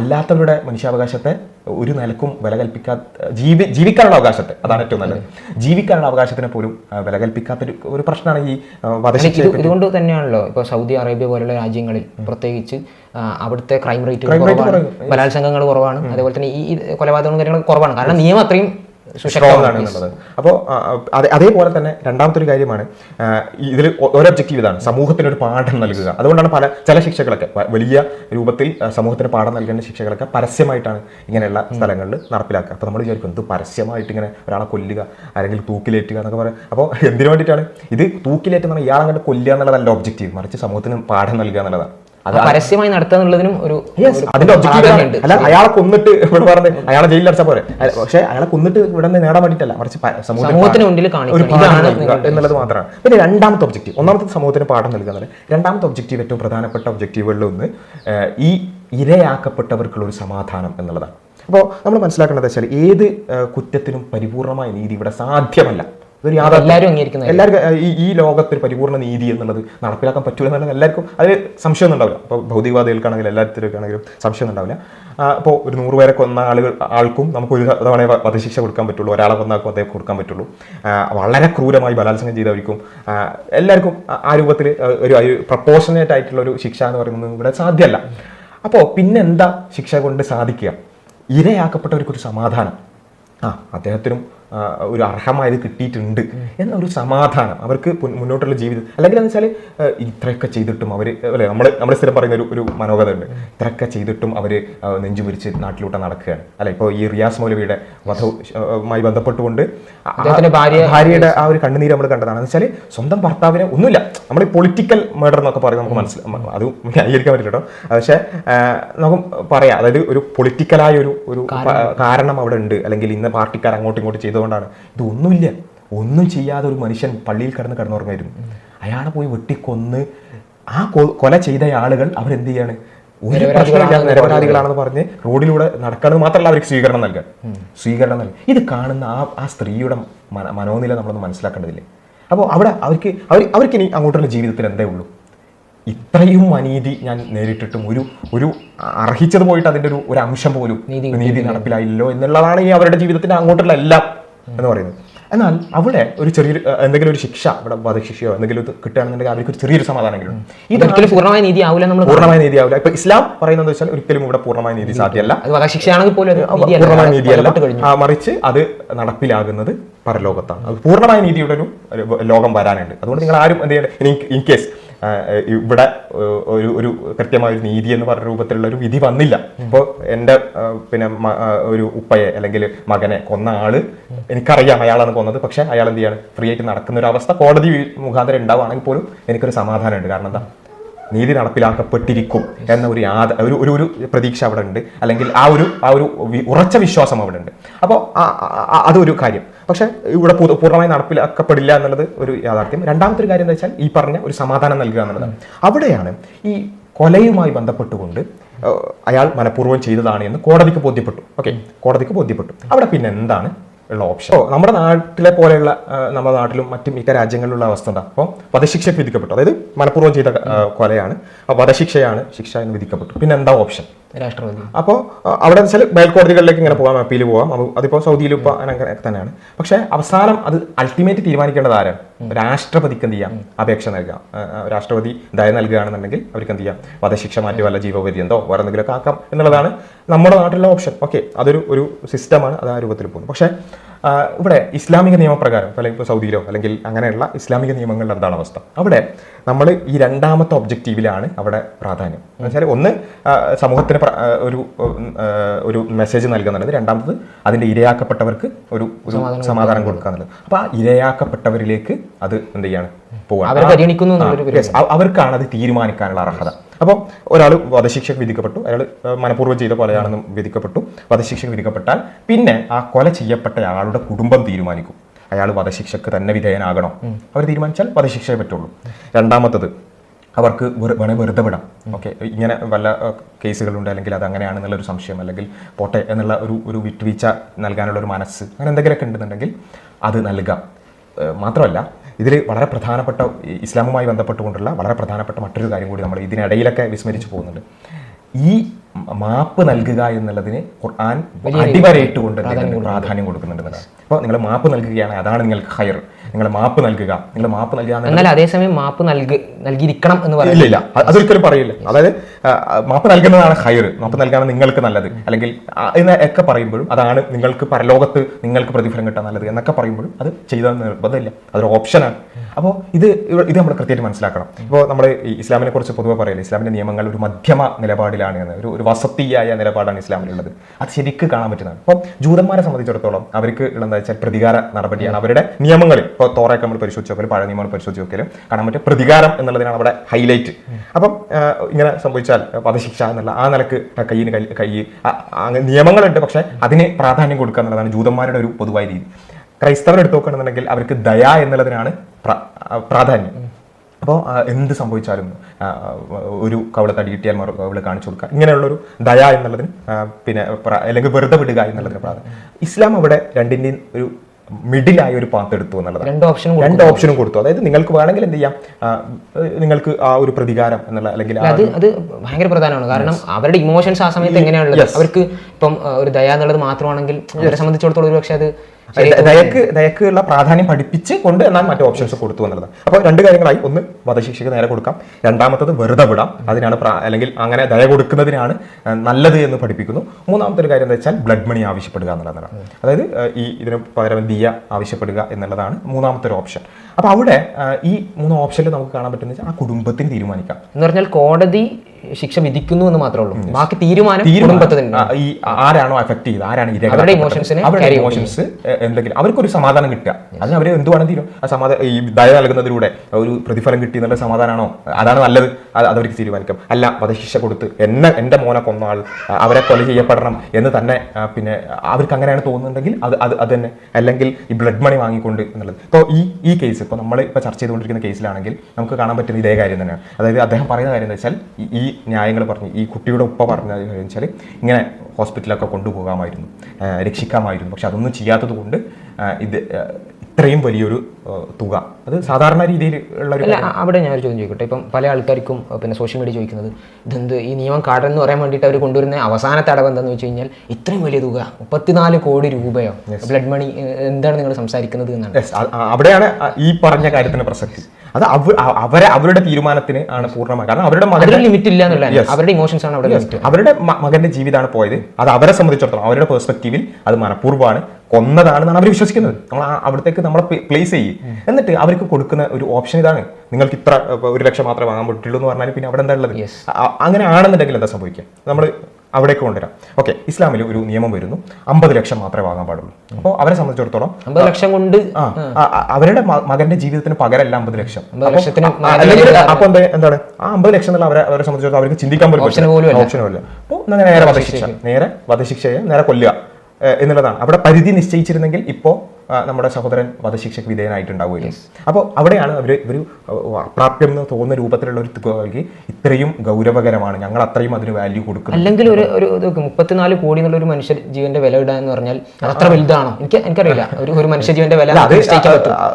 അല്ലാത്തവരുടെ മനുഷ്യാവകാശത്തെ ഒരു നിലക്കും വില കൽപ്പിക്കാത്ത ജീവി ജീവിക്കാനുള്ള അവകാശത്തെ. അതാണ് ഏറ്റവും നല്ലത്. ജീവിക്കാനുള്ള അവകാശത്തിനെ പോലും വില കൽപ്പിക്കാത്ത ഒരു- പ്രശ്നമാണ് ഈ ഇതുകൊണ്ട് തന്നെയാണല്ലോ ഇപ്പോൾ സൗദി അറേബ്യ പോലുള്ള രാജ്യങ്ങളിൽ പ്രത്യേകിച്ച് അവിടുത്തെ ക്രൈം റേറ്റ് കുറവാണ് ബലാത്സംഗങ്ങൾ കുറവാണ് അതേപോലെ തന്നെ ഈ ഈ കൊലപാതകങ്ങളും കാര്യങ്ങളും കുറവാണ്. കാരണം നിയമം അത്രയും സ്ട്രോങ് ആണ് എന്നുള്ളത് അപ്പോൾ അതെ അതേപോലെ തന്നെ രണ്ടാമത്തെ ഒരു കാര്യമാണ് ഇതിൽ ഒരു ഒബ്ജക്റ്റീവ് ഇതാണ് സമൂഹത്തിന് ഒരു പാഠം നൽകുക. അതുകൊണ്ടാണ് പല ചില ശിക്ഷകളൊക്കെ വലിയ രൂപത്തിൽ സമൂഹത്തിന് പാഠം നൽകേണ്ട ശിക്ഷകളൊക്കെ പരസ്യമായിട്ടാണ് ഇങ്ങനെയുള്ള സ്ഥലങ്ങളിൽ നടപ്പിലാക്കുക. അപ്പോൾ നമ്മൾ വിചാരിക്കും എന്ത് പരസ്യമായിട്ട് ഇങ്ങനെ ഒരാളെ കൊല്ലുക അല്ലെങ്കിൽ തൂക്കിലേറ്റുക എന്നൊക്കെ പറയാം. അപ്പോൾ എന്തിനു വേണ്ടിയിട്ടാണ്? ഇത് തൂക്കിലേറ്റെന്ന് പറഞ്ഞാൽ ഇയാളെ അങ്ങോട്ട് കൊല്ലുക എന്നുള്ളതല്ല ഒബ്ജക്റ്റീവ് മറിച്ച് സമൂഹത്തിന് പാഠം നൽകുക എന്നുള്ളതാണ്. അത് പരസ്യമായി നടത്തുക എന്നുള്ളതിനും ഒരു അതിന്റെ ഒബ്ജക്റ്റീവ്. അല്ല അയാളെ കൊന്നിട്ട് ഇവിടെ പറഞ്ഞ് അയാളെ ജയിലിൽ അടച്ചാൽ പോരെ. പക്ഷെ അയാളെ കൊന്നിട്ട് ഇവിടെ നിന്ന് നേടാൻ വേണ്ടിയിട്ടല്ല മറിച്ച് സമൂഹത്തിന് മുന്നിൽ എന്നുള്ളത് മാത്രമാണ്. പിന്നെ രണ്ടാമത്തെ ഒബ്ജക്റ്റീവ് ഒന്നാമത്തെ സമൂഹത്തിന് പാഠം നൽകുക എന്നുള്ളത്. രണ്ടാമത്തെ ഒബ്ജക്റ്റീവ് ഏറ്റവും പ്രധാനപ്പെട്ട ഒബ്ജക്റ്റീവുകളിൽ ഒന്ന് ഈ ഇരയാക്കപ്പെട്ടവർക്കുള്ള ഒരു സമാധാനം എന്നുള്ളതാണ്. അപ്പോൾ നമ്മൾ മനസ്സിലാക്കേണ്ടത് വെച്ചാൽ ഏത് കുറ്റത്തിനും പരിപൂർണമായ നീതി ഇവിടെ സാധ്യമല്ല. ഇതൊരു എല്ലാവരും എല്ലാവർക്കും ഈ ലോകത്തിൽ പരിപൂർണ നീതി എന്നുള്ളത് നടപ്പിലാക്കാൻ പറ്റൂല എന്നുള്ളത് എല്ലാവർക്കും അതിൽ സംശയമൊന്നും ഉണ്ടാവില്ല. അപ്പോൾ ഭൗതികവാദികൾക്കാണെങ്കിലും എല്ലാത്തിലേക്കാണെങ്കിലും സംശയമൊന്നും ഉണ്ടാവില്ല. അപ്പോൾ ഒരു നൂറ് പേരെ കൊന്ന ആളുകൾ ആൾക്കും നമുക്ക് ഒരു തവണ വധശിക്ഷ കൊടുക്കാൻ പറ്റുള്ളൂ ഒരാളെ കൊന്നാക്കും അദ്ദേഹം കൊടുക്കാൻ പറ്റുള്ളൂ. വളരെ ക്രൂരമായി ബലാത്സംഗം ചെയ്തവർക്കും എല്ലാവർക്കും ആ- രൂപത്തിൽ ഒരു പ്രപ്പോർഷനേറ്റ് ആയിട്ടുള്ള ഒരു ശിക്ഷ എന്ന് പറയുന്നത് ഇവിടെ സാധ്യമല്ല. അപ്പോൾ പിന്നെന്താ ശിക്ഷ കൊണ്ട് സാധിക്കുക? ഇരയാക്കപ്പെട്ടവർക്കൊരു സമാധാനം. ആ അദ്ദേഹത്തിനും ഒരു അർഹമായത് കിട്ടിയിട്ടുണ്ട് എന്ന ഒരു സമാധാനം അവർക്ക് മുന്നോട്ടുള്ള ജീവിതം. അല്ലെങ്കിൽ എന്ന് വെച്ചാൽ ഇത്രയൊക്കെ ചെയ്തിട്ടും അവർ അല്ലെ നമ്മൾ നമ്മൾ സ്ഥിരം പറയുന്ന ഒരു ഒരു മനോഗത ഉണ്ട്. ഇത്രയൊക്കെ ചെയ്തിട്ടും അവർ നെഞ്ചു പിരിച്ച് നാട്ടിലൂടെ നടക്കുകയാണ്. അല്ലെ ഇപ്പോൾ ഈ റിയാസ് മൗലവിയുടെ വധവുമായി ബന്ധപ്പെട്ടുകൊണ്ട് ഭാര്യയുടെ ആ ഒരു കണ്ണുനീര് നമ്മൾ കണ്ടതാണ്. എന്ന് വെച്ചാൽ സ്വന്തം ഭർത്താവിനെ ഒന്നുമില്ല. നമ്മൾ പൊളിറ്റിക്കൽ മേഡർ എന്നൊക്കെ പറയും നമുക്ക് മനസ്സിലാവും അത് ന്യായീകരിക്കാൻ പറ്റില്ല കേട്ടോ. പക്ഷേ നമുക്ക് പറയാം. അതായത് ഒരു പൊളിറ്റിക്കലായ ഒരു ഒരു കാരണം. അവിടെ ഉണ്ട്. അല്ലെങ്കിൽ ഇന്ന പാർട്ടിക്കാർ അങ്ങോട്ടും ഇങ്ങോട്ടും ചെയ്തുകൊണ്ടാണ് ഇതൊന്നുമില്ല. ഒന്നും ചെയ്യാതെ ഒരു മനുഷ്യൻ പള്ളിയിൽ കിടന്ന് കിടന്നുറങ്ങായിരുന്നു അയാളെ പോയി വെട്ടിക്കൊന്ന് ആ കൊല ചെയ്ത ആളുകൾ അവരെന്ത് ചെയ്യാണ്? ഒരു പ്രശ്നമില്ലാതെ നിരപരാധികളാണെന്ന് പറഞ്ഞ് റോഡിലൂടെ നടക്കുന്നത് മാത്രമല്ല അവർക്ക് സ്വീകരണം നൽകുക സ്വീകരണം നൽകുക ഇത് കാണുന്ന ആ ആ സ്ത്രീയുടെ മന- മനോനില നമ്മളൊന്ന് മനസ്സിലാക്കേണ്ടതില്ലേ. അപ്പോൾ അവിടെ അവർക്ക് അവർ അവർക്ക് ഇനി അങ്ങോട്ടുള്ള ജീവിതത്തിൽ എന്തേ ഉള്ളൂ? ഇത്രയും അനീതി ഞാൻ നേരിട്ടിട്ടും ഒരു ഒരു അർഹിച്ചത് പോയിട്ട് അതിന്റെ ഒരു ഒരു അംശം പോലും നീതി നടപ്പിലായില്ലോ എന്നുള്ളതാണ് ഈ അവരുടെ ജീവിതത്തിന്റെ അങ്ങോട്ടുള്ള എല്ലാം. എന്ന് പറയുന്നത്. എന്നാൽ അവിടെ ഒരു ചെറിയൊരു എന്തെങ്കിലും ഒരു ശിക്ഷ ഇവിടെ വധശിക്ഷയോ എന്തെങ്കിലും കിട്ടുകയാണെന്നുണ്ടെങ്കിൽ അവർക്ക് ഒരു ചെറിയൊരു സമാധാനമെങ്കിലും ഈ ഇത് ഒരിക്കലും പൂർണമായ നീതി ആവില്ല നമ്മൾ പൂർണമായ നീതി ആവില്ല ഇപ്പൊ ഇസ്ലാം പറയുന്നത് വെച്ചാൽ ഒരിക്കലും ഇവിടെ പൂർണമായ നീതി സാധ്യമല്ല. വധശിക്ഷയാണെങ്കിൽ പോലും. പൂർണമായ നീതിയല്ല. മറിച്ച് അത് നടപ്പിലാകുന്നത് പരലോകത്താണ്. അത് പൂർണമായ നീതിയുടെ ഒരു ഒരു ലോകം വരാനുണ്ട്. അതുകൊണ്ട് നിങ്ങൾ ആരും എന്ത് ചെയ്യണം ഇൻ കേസ് ഇവിടെ ഒരു ഒരു കൃത്യമായ ഒരു നീതി എന്ന് പറഞ്ഞ രൂപത്തിലുള്ള ഒരു വിധി വന്നില്ല. ഇപ്പോൾ എന്റെ പിന്നെ ഒരു ഉപ്പയെ അല്ലെങ്കിൽ മകനെ കൊന്ന ആൾ എനിക്കറിയാം അയാളാണ് കൊന്നത്. പക്ഷേ അയാൾ എന്ത് ചെയ്യാണ്? ഫ്രീ ആയിട്ട് നടക്കുന്ന ഒരു അവസ്ഥ കോടതി മുഖാന്തരം ഉണ്ടാവുകയാണെങ്കിൽ പോലും എനിക്കൊരു സമാധാനമുണ്ട്. കാരണം എന്താ? നീതി നടപ്പിലാക്കപ്പെട്ടിരിക്കും എന്ന ഒരു യാത ഒരു ഒരു ഒരു പ്രതീക്ഷ അവിടെ ഉണ്ട്. അല്ലെങ്കിൽ ആ ഒരു ആ ഒരു ഉറച്ച വിശ്വാസം അവിടെ ഉണ്ട്. അപ്പോൾ അതൊരു കാര്യം. പക്ഷേ ഇവിടെ പൂർണമായി നടപ്പിലാക്കപ്പെടില്ല എന്നുള്ളത് ഒരു യാഥാർത്ഥ്യം. രണ്ടാമത്തെ ഒരു കാര്യം എന്ന് വെച്ചാൽ ഈ പറഞ്ഞ ഒരു സമാധാനം നൽകുക എന്നുള്ളതാണ് അവിടെയാണ് ഈ കൊലയുമായി ബന്ധപ്പെട്ടുകൊണ്ട് അയാൾ മനഃപൂർവം ചെയ്തതാണ് എന്ന് കോടതിക്ക് ബോധ്യപ്പെട്ടു. ഓക്കെ കോടതിക്ക് ബോധ്യപ്പെട്ടു. അവിടെ പിന്നെ എന്താണ് ഉള്ള ഓപ്ഷൻ? നമ്മുടെ നാട്ടിലെ പോലെയുള്ള നമ്മുടെ നാട്ടിലും മറ്റു മിക്ക രാജ്യങ്ങളിലുള്ള അവസ്ഥ ഉണ്ടാകും അപ്പോൾ വധശിക്ഷ വിധിക്കപ്പെട്ടു. അതായത് മനഃപൂർവം ചെയ്ത കൊലയാണ്. വധശിക്ഷയാണ് ശിക്ഷ എന്ന് വിധിക്കപ്പെട്ടു. പിന്നെ എന്താ ഓപ്ഷൻ? രാഷ്ട്രപതി. അപ്പോൾ അവിടെ വെച്ചാൽ മേൽക്കോടതികളിലേക്ക് ഇങ്ങനെ പോകാം അപ്പീൽ പോകാം അത് അതിപ്പോൾ സൗദിയിൽ ഇപ്പോൾ അങ്ങനെ തന്നെയാണ്. പക്ഷേ അവസാനം അത് അൾട്ടിമേറ്റ് തീരുമാനിക്കേണ്ടത് ആരാണ്? രാഷ്ട്രപതിക്ക് എന്ത് ചെയ്യാം? അപേക്ഷ നൽകാം. രാഷ്ട്രപതി ദയ നൽകുകയാണെന്നുണ്ടെങ്കിൽ അവർക്ക് എന്ത് ചെയ്യാം? വധശിക്ഷ മാറ്റി വല്ല ജീവപര്യന്തോ വേറെ എന്തെങ്കിലുമൊക്കെ ആക്കാം എന്നുള്ളതാണ് നമ്മുടെ നാട്ടിലുള്ള ഓപ്ഷൻ ഓക്കെ അതൊരു ഒരു സിസ്റ്റമാണ് അത് ആ രൂപത്തിൽ പോകുന്നു പക്ഷേ ഇവിടെ ഇസ്ലാമിക നിയമപ്രകാരം അല്ലെങ്കിൽ ഇപ്പോൾ സൗദിയിലോ അല്ലെങ്കിൽ അങ്ങനെയുള്ള ഇസ്ലാമിക നിയമങ്ങളിൽ എന്താണ് അവസ്ഥ? അവിടെ നമ്മൾ ഈ രണ്ടാമത്തെ ഒബ്ജക്റ്റീവിലാണ് അവിടെ പ്രാധാന്യം. എന്ന് വെച്ചാൽ ഒന്ന് സമൂഹത്തിന് ഒരു ഒരു മെസ്സേജ് നൽകുന്നുള്ളത് രണ്ടാമത് അതിന്റെ ഇരയാക്കപ്പെട്ടവർക്ക് ഒരു ഒരു സമാധാനം കൊടുക്കുക. എന്നുള്ളത്. അപ്പോൾ ആ ഇരയാക്കപ്പെട്ടവരിലേക്ക് അത് എന്ത് ചെയ്യാണ്? അവർക്കാണ് അത് തീരുമാനിക്കാനുള്ള അർഹത. അപ്പോൾ ഒരാൾ വധശിക്ഷയ്ക്ക് വിധിക്കപ്പെട്ടു. അയാൾ മനഃപൂർവം ചെയ്ത കൊലയാണെന്ന് വിധിക്കപ്പെട്ടു. വധശിക്ഷയ്ക്ക് വിധിക്കപ്പെട്ടാൽ പിന്നെ ആ കൊല ചെയ്യപ്പെട്ട ആളുടെ കുടുംബം തീരുമാനിക്കും. അയാൾ വധശിക്ഷക്ക് തന്നെ വിധേയനാകണോ. അവർ തീരുമാനിച്ചാൽ വധശിക്ഷയെ പറ്റുള്ളൂ. രണ്ടാമത്തത് അവർക്ക് വേണേ വേണേൽ വെറുതെ വിടാം. ഓക്കെ ഇങ്ങനെ വല്ല കേസുകളുണ്ട് അല്ലെങ്കിൽ അത് അങ്ങനെയാണെന്നുള്ള ഒരു സംശയം അല്ലെങ്കിൽ പോട്ടെ എന്നുള്ള ഒരു ഒരു വിട്ടുവീഴ്ച നൽകാനുള്ള ഒരു മനസ്സ് അങ്ങനെ എന്തെങ്കിലുമൊക്കെ ഉണ്ടെന്നുണ്ടെങ്കിൽ അത് നൽകാം. മാത്രമല്ല ഇതിൽ വളരെ പ്രധാനപ്പെട്ട ഇസ്ലാമുമായി ബന്ധപ്പെട്ടുകൊണ്ടുള്ള വളരെ പ്രധാനപ്പെട്ട മറ്റൊരു കാര്യം കൂടി നമ്മൾ ഇതിനിടയിലൊക്കെ വിസ്മരിച്ചു പോകുന്നുണ്ട്. ഈ മാപ്പ് നൽകുക എന്നുള്ളതിന് ഖുർആൻ അടിവരയിട്ടുകൊണ്ട് പ്രാധാന്യം കൊടുക്കുന്നുണ്ട്. അപ്പോൾ നിങ്ങൾ മാപ്പ് നൽകുകയാണ് അതാണ് നിങ്ങൾക്ക് ഹയർ നിങ്ങൾ മാപ്പ് നൽകുക. നിങ്ങൾ മാപ്പ് നൽകുക എന്നാൽ അതേസമയം മാപ്പ് നൽകി നൽകിയിരിക്കണം എന്ന് പറയുന്നത് ഇല്ല ഇല്ല അതൊരിക്കലും പറയില്ല. അതായത് മാപ്പ് നൽകുന്നതാണ് ഹയർ മാപ്പ് നൽകാണ് നിങ്ങൾക്ക് നല്ലത്. അല്ലെങ്കിൽ എന്നൊക്കെ എന്ന് ഒക്കെ പറയുമ്പോഴും അതാണ് നിങ്ങൾക്ക് പരലോകത്ത് നിങ്ങൾക്ക് പ്രതിഫലം കിട്ടാൻ നല്ലത് എന്നൊക്കെ പറയുമ്പോഴും അത് ചെയ്താൽ നിർബന്ധമില്ല. അതൊരു ഓപ്ഷനാണ്. അപ്പോൾ ഇത് ഇത് നമ്മൾ കൃത്യമായിട്ട് മനസ്സിലാക്കണം. ഇപ്പോൾ നമ്മൾ ഇസ്ലാമിനെ കുറിച്ച് പൊതുവെ പറയില്ല ഇസ്ലാമിന്റെ നിയമങ്ങൾ ഒരു മധ്യമ നിലപാടിലാണ് എന്ന് ഒരു ഒരു വസത്തിയായ നിലപാടാണ് ഇസ്ലാമിലുള്ളത്. അത് ശരിക്ക് കാണാൻ പറ്റുന്നതാണ്. അപ്പോൾ ജൂതന്മാരെ സംബന്ധിച്ചിടത്തോളം അവർക്ക് എന്താ വെച്ചാൽ പ്രതികാര നടപടിയാണ്. അവരുടെ നിയമങ്ങളിൽ ഇപ്പോൾ തോറയൊക്കെ നമ്മൾ പരിശോധിച്ച് നോക്കലും പഴയ നിയമങ്ങൾ പരിശോധിച്ച് നോക്കലും കാണാൻ പറ്റും പ്രതികാരം എന്നുള്ളതിനാണ് അവിടെ ഹൈലൈറ്റ്. അപ്പം ഇങ്ങനെ സംഭവിച്ചാൽ വധശിക്ഷ എന്നുള്ള ആ നിലയ്ക്ക് കയ്യിന് കൈ കൈ നിയമങ്ങളുണ്ട് പക്ഷേ അതിന് പ്രാധാന്യം കൊടുക്കുക എന്നുള്ളതാണ് ജൂതന്മാരുടെ ഒരു പൊതുവായ രീതി. ക്രൈസ്തവർ എടുത്തു നോക്കുകയാണെന്നുണ്ടെങ്കിൽ അവർക്ക് ദയ എന്നുള്ളതിനാണ് പ്രാധാന്യം. അപ്പോൾ എന്ത് സംഭവിച്ചാലും ഒരു കവള തടി കിട്ടിയാൽ മറു കവൾ കാണിച്ചു കൊടുക്കുക. ഇങ്ങനെയുള്ളൊരു ദയ എന്നുള്ളതിന് പിന്നെ അല്ലെങ്കിൽ വെറുതെ വിടുക എന്നുള്ളതിന് പ്രാധാന്യം. ഇസ്ലാം അവിടെ രണ്ടിന്റെയും ഒരു മിഡിലായ ഒരു പാത്ത് എടുത്തു എന്നുള്ളത് രണ്ട് ഓപ്ഷൻ രണ്ട് ഓപ്ഷനും കൊടുത്തു. അതായത് നിങ്ങൾക്ക് വേണമെങ്കിൽ എന്ത് ചെയ്യാം? നിങ്ങൾക്ക് ആ ഒരു പ്രതികാരം എന്നുള്ള അല്ലെങ്കിൽ അത് അത് ഭയങ്കര പ്രധാനമാണ്. കാരണം അവരുടെ ഇമോഷൻസ് ആ സമയത്ത് എങ്ങനെയാണുള്ളത്? അവർക്ക് ഇപ്പം ഒരു ദയ എന്നുള്ളത് മാത്രമാണെങ്കിൽ അവരെ സംബന്ധിച്ചിടത്തോളം ഒരു പക്ഷേ അത് ദയക്ക് ദയക്കുള്ള പ്രാധാന്യം പഠിപ്പിച്ച് കൊണ്ട് എന്നാൽ മറ്റു ഓപ്ഷൻസ് കൊടുത്തു എന്നുള്ളതാണ് അപ്പോൾ രണ്ട് കാര്യങ്ങളായി. ഒന്ന് വധശിക്ഷയ്ക്ക് നേരെ കൊടുക്കാം. രണ്ടാമത്തത് വെറുതെ വിടാം. അതിനാണ് അല്ലെങ്കിൽ അങ്ങനെ ദയ കൊടുക്കുന്നതിനാണ് നല്ലത് എന്ന് പഠിപ്പിക്കുന്നു. മൂന്നാമത്തെ ഒരു കാര്യം എന്താ വെച്ചാൽ ബ്ലഡ് മണി ആവശ്യപ്പെടുക എന്നുള്ളതാണ്. അതായത് ഈ ഇതിന് പകരം ദിയ ആവശ്യപ്പെടുക എന്നുള്ളതാണ് മൂന്നാമത്തെ ഒരു ഓപ്ഷൻ അപ്പോൾ അവിടെ ഈ മൂന്ന് ഓപ്ഷനിൽ നമുക്ക് കാണാൻ പറ്റുന്ന ആ കുടുംബത്തിന് തീരുമാനിക്കാം. എന്ന് പറഞ്ഞാൽ കോടതി ശിക്ഷ വിധിക്കുന്നു എന്ന് മാത്രമേ ഉള്ളൂ. ബാക്കി തീരുമാനം ഈ ആരാണോ എഫക്ട് ചെയ്ത് ആരാണ് അവരുടെ ഇമോഷൻസ് എന്തെങ്കിലും. അവർക്കൊരു സമാധാനം കിട്ടുക. അതിന് അവർ എന്തുവാണ് തീരും? ആ സമാധാനം ഈ ദയ നൽകുന്നതിലൂടെ ഒരു പ്രതിഫലം കിട്ടി എന്നുള്ള സമാധാനമാണോ അതാണ് നല്ലത്. അത് അവർക്ക് തീരുമാനിക്കാം. അല്ല വധശിക്ഷ കൊടുത്ത് എന്നെ എന്റെ മോനെ കൊന്ന ആൾ അവരെ കൊല ചെയ്യപ്പെടണം എന്ന് തന്നെ പിന്നെ അവർക്ക് അങ്ങനെയാണ് തോന്നുന്നുണ്ടെങ്കിൽ അത് അത് അത് തന്നെ. അല്ലെങ്കിൽ ഈ ബ്ലഡ് മണി വാങ്ങിക്കൊണ്ട് എന്നുള്ളത്. ഇപ്പോൾ ഈ ഈ കേസ് ഇപ്പോൾ നമ്മൾ ഇപ്പോൾ ചർച്ച ചെയ്തുകൊണ്ടിരിക്കുന്ന കേസിലാണെങ്കിൽ നമുക്ക് കാണാൻ പറ്റുന്ന ഇതേ കാര്യം തന്നെയാണ്. അതായത് അദ്ദേഹം പറയുന്ന കാര്യം എന്ന് വെച്ചാൽ ഈ- ന്യായങ്ങൾ പറഞ്ഞു ഈ കുട്ടിയുടെ ഉപ്പ പറഞ്ഞ വെച്ചാൽ ഇങ്ങനെ ഹോസ്പിറ്റലൊക്കെ കൊണ്ടുപോകാമായിരുന്നു രക്ഷിക്കാമായിരുന്നു. പക്ഷെ അതൊന്നും ചെയ്യാത്തത് കൊണ്ട് ഇത് ഇത്രയും വലിയൊരു തുക. അത് സാധാരണ രീതിയിൽ ഉള്ള ഒരു അവിടെ ഞാൻ ഒരു ചോദ്യം ചോദിക്കട്ടെ. ഇപ്പം പല ആൾക്കാർക്കും പിന്നെ സോഷ്യൽ മീഡിയ ചോദിക്കുന്നത് ഇതെന്ത് ഈ നിയമം കാടൻ എന്ന് പറയാൻ വേണ്ടിയിട്ട് അവർ കൊണ്ടുവരുന്ന അവസാനത്തെ അടവ് എന്താണെന്ന് വെച്ച് കഴിഞ്ഞാൽ ഇത്രയും വലിയ തുക മുപ്പത്തിനാല് കോടി രൂപയോ ബ്ലഡ് മണി എന്താണ് നിങ്ങൾ സംസാരിക്കുന്നത് എന്നാണ്? അവിടെയാണ് ഈ പറഞ്ഞ കാര്യത്തിന് പ്രസക്തി. അത് അവ- അവരെ അവരുടെ തീരുമാനത്തിന് ആണ് പൂർണമായി. കാരണം അവരുടെ മകൻ ലിമിറ്റ് ഇല്ല അവരുടെ ഇമോഷൻസ് ആണ് അവിടെ അവരുടെ മകന്റെ ജീവിതമാണ് പോയത്. അത് അവരെ സംബന്ധിച്ചിടത്തോളം അവരുടെ പെർസ്പെക്റ്റീവിൽ അത് മനഃപൂർവമാണ് കൊന്നതാണെന്നാണ് അവർ വിശ്വസിക്കുന്നത്. നമ്മൾ അവിടത്തേക്ക് നമ്മളെ പ്ലേസ് ചെയ്യും. എന്നിട്ട് അവർക്ക് കൊടുക്കുന്ന ഒരു ഓപ്ഷൻ ഇതാണ്. നിങ്ങൾക്ക് ഇത്ര ഒരു ലക്ഷം മാത്രമേ വാങ്ങാൻ പറ്റുള്ളൂ എന്ന് പറഞ്ഞാൽ പിന്നെ അവിടെ എന്താ ഉള്ളത്? അങ്ങനെ ആണെന്നുണ്ടെങ്കിൽ എന്താ സംഭവിക്കുക? നമ്മൾ അവിടേക്ക് കൊണ്ടുവരാം. ഓക്കെ ഇസ്ലാമിൽ ഒരു നിയമം വരുന്നു. അമ്പത് ലക്ഷം മാത്രമേ വാങ്ങാൻ പാടുള്ളൂ. അപ്പോൾ അവരെ സംബന്ധിച്ചിടത്തോളം അമ്പത് ലക്ഷം കൊണ്ട് ആ, അവരുടെ മകന്റെ ജീവിതത്തിന് പകരല്ല അമ്പത് ലക്ഷം. അപ്പൊ, എന്താ എന്താണ്? ആ അമ്പത് ലക്ഷം എന്നുള്ള അവരെ അവരെ സംബന്ധിച്ചിടത്തോളം അവർക്ക് ചിന്തിക്കാൻ പോലും ഓപ്ഷനും ഇല്ല അപ്പോൾ നേരെ വധശിക്ഷ. നേരെ വധശിക്ഷയെ നേരെ കൊല്ലുക. എന്നുള്ളതാണ്. അവിടെ പരിധി നിശ്ചയിച്ചിരുന്നെങ്കിൽ ഇപ്പോ ആ, നമ്മുടെ സഹോദരൻ വധശിക്ഷയ്ക്ക് വിധേയനായിട്ടുണ്ടാവുകയും അപ്പോൾ അവിടെയാണ് അവർ ഒരു അപ്രാപ്യം എന്ന് തോന്നുന്ന രൂപത്തിലുള്ള ഒരു തുക നൽകി ഇത്രയും ഗൗരവകരമാണ്. ഞങ്ങൾ അത്രയും അതിന് വാല്യൂ കൊടുക്കും അല്ലെങ്കിൽ ഒരു ഒരു മുപ്പത്തിനാല് കോടി എന്നുള്ള ഒരു മനുഷ്യ ജീവന്റെ വില ഇടുക എന്ന് പറഞ്ഞാൽ അത് അത്ര വലുതാണോ? എനിക്ക് എനിക്കറിയില്ല. ഒരു ഒരു മനുഷ്യ ജീവന്റെ വില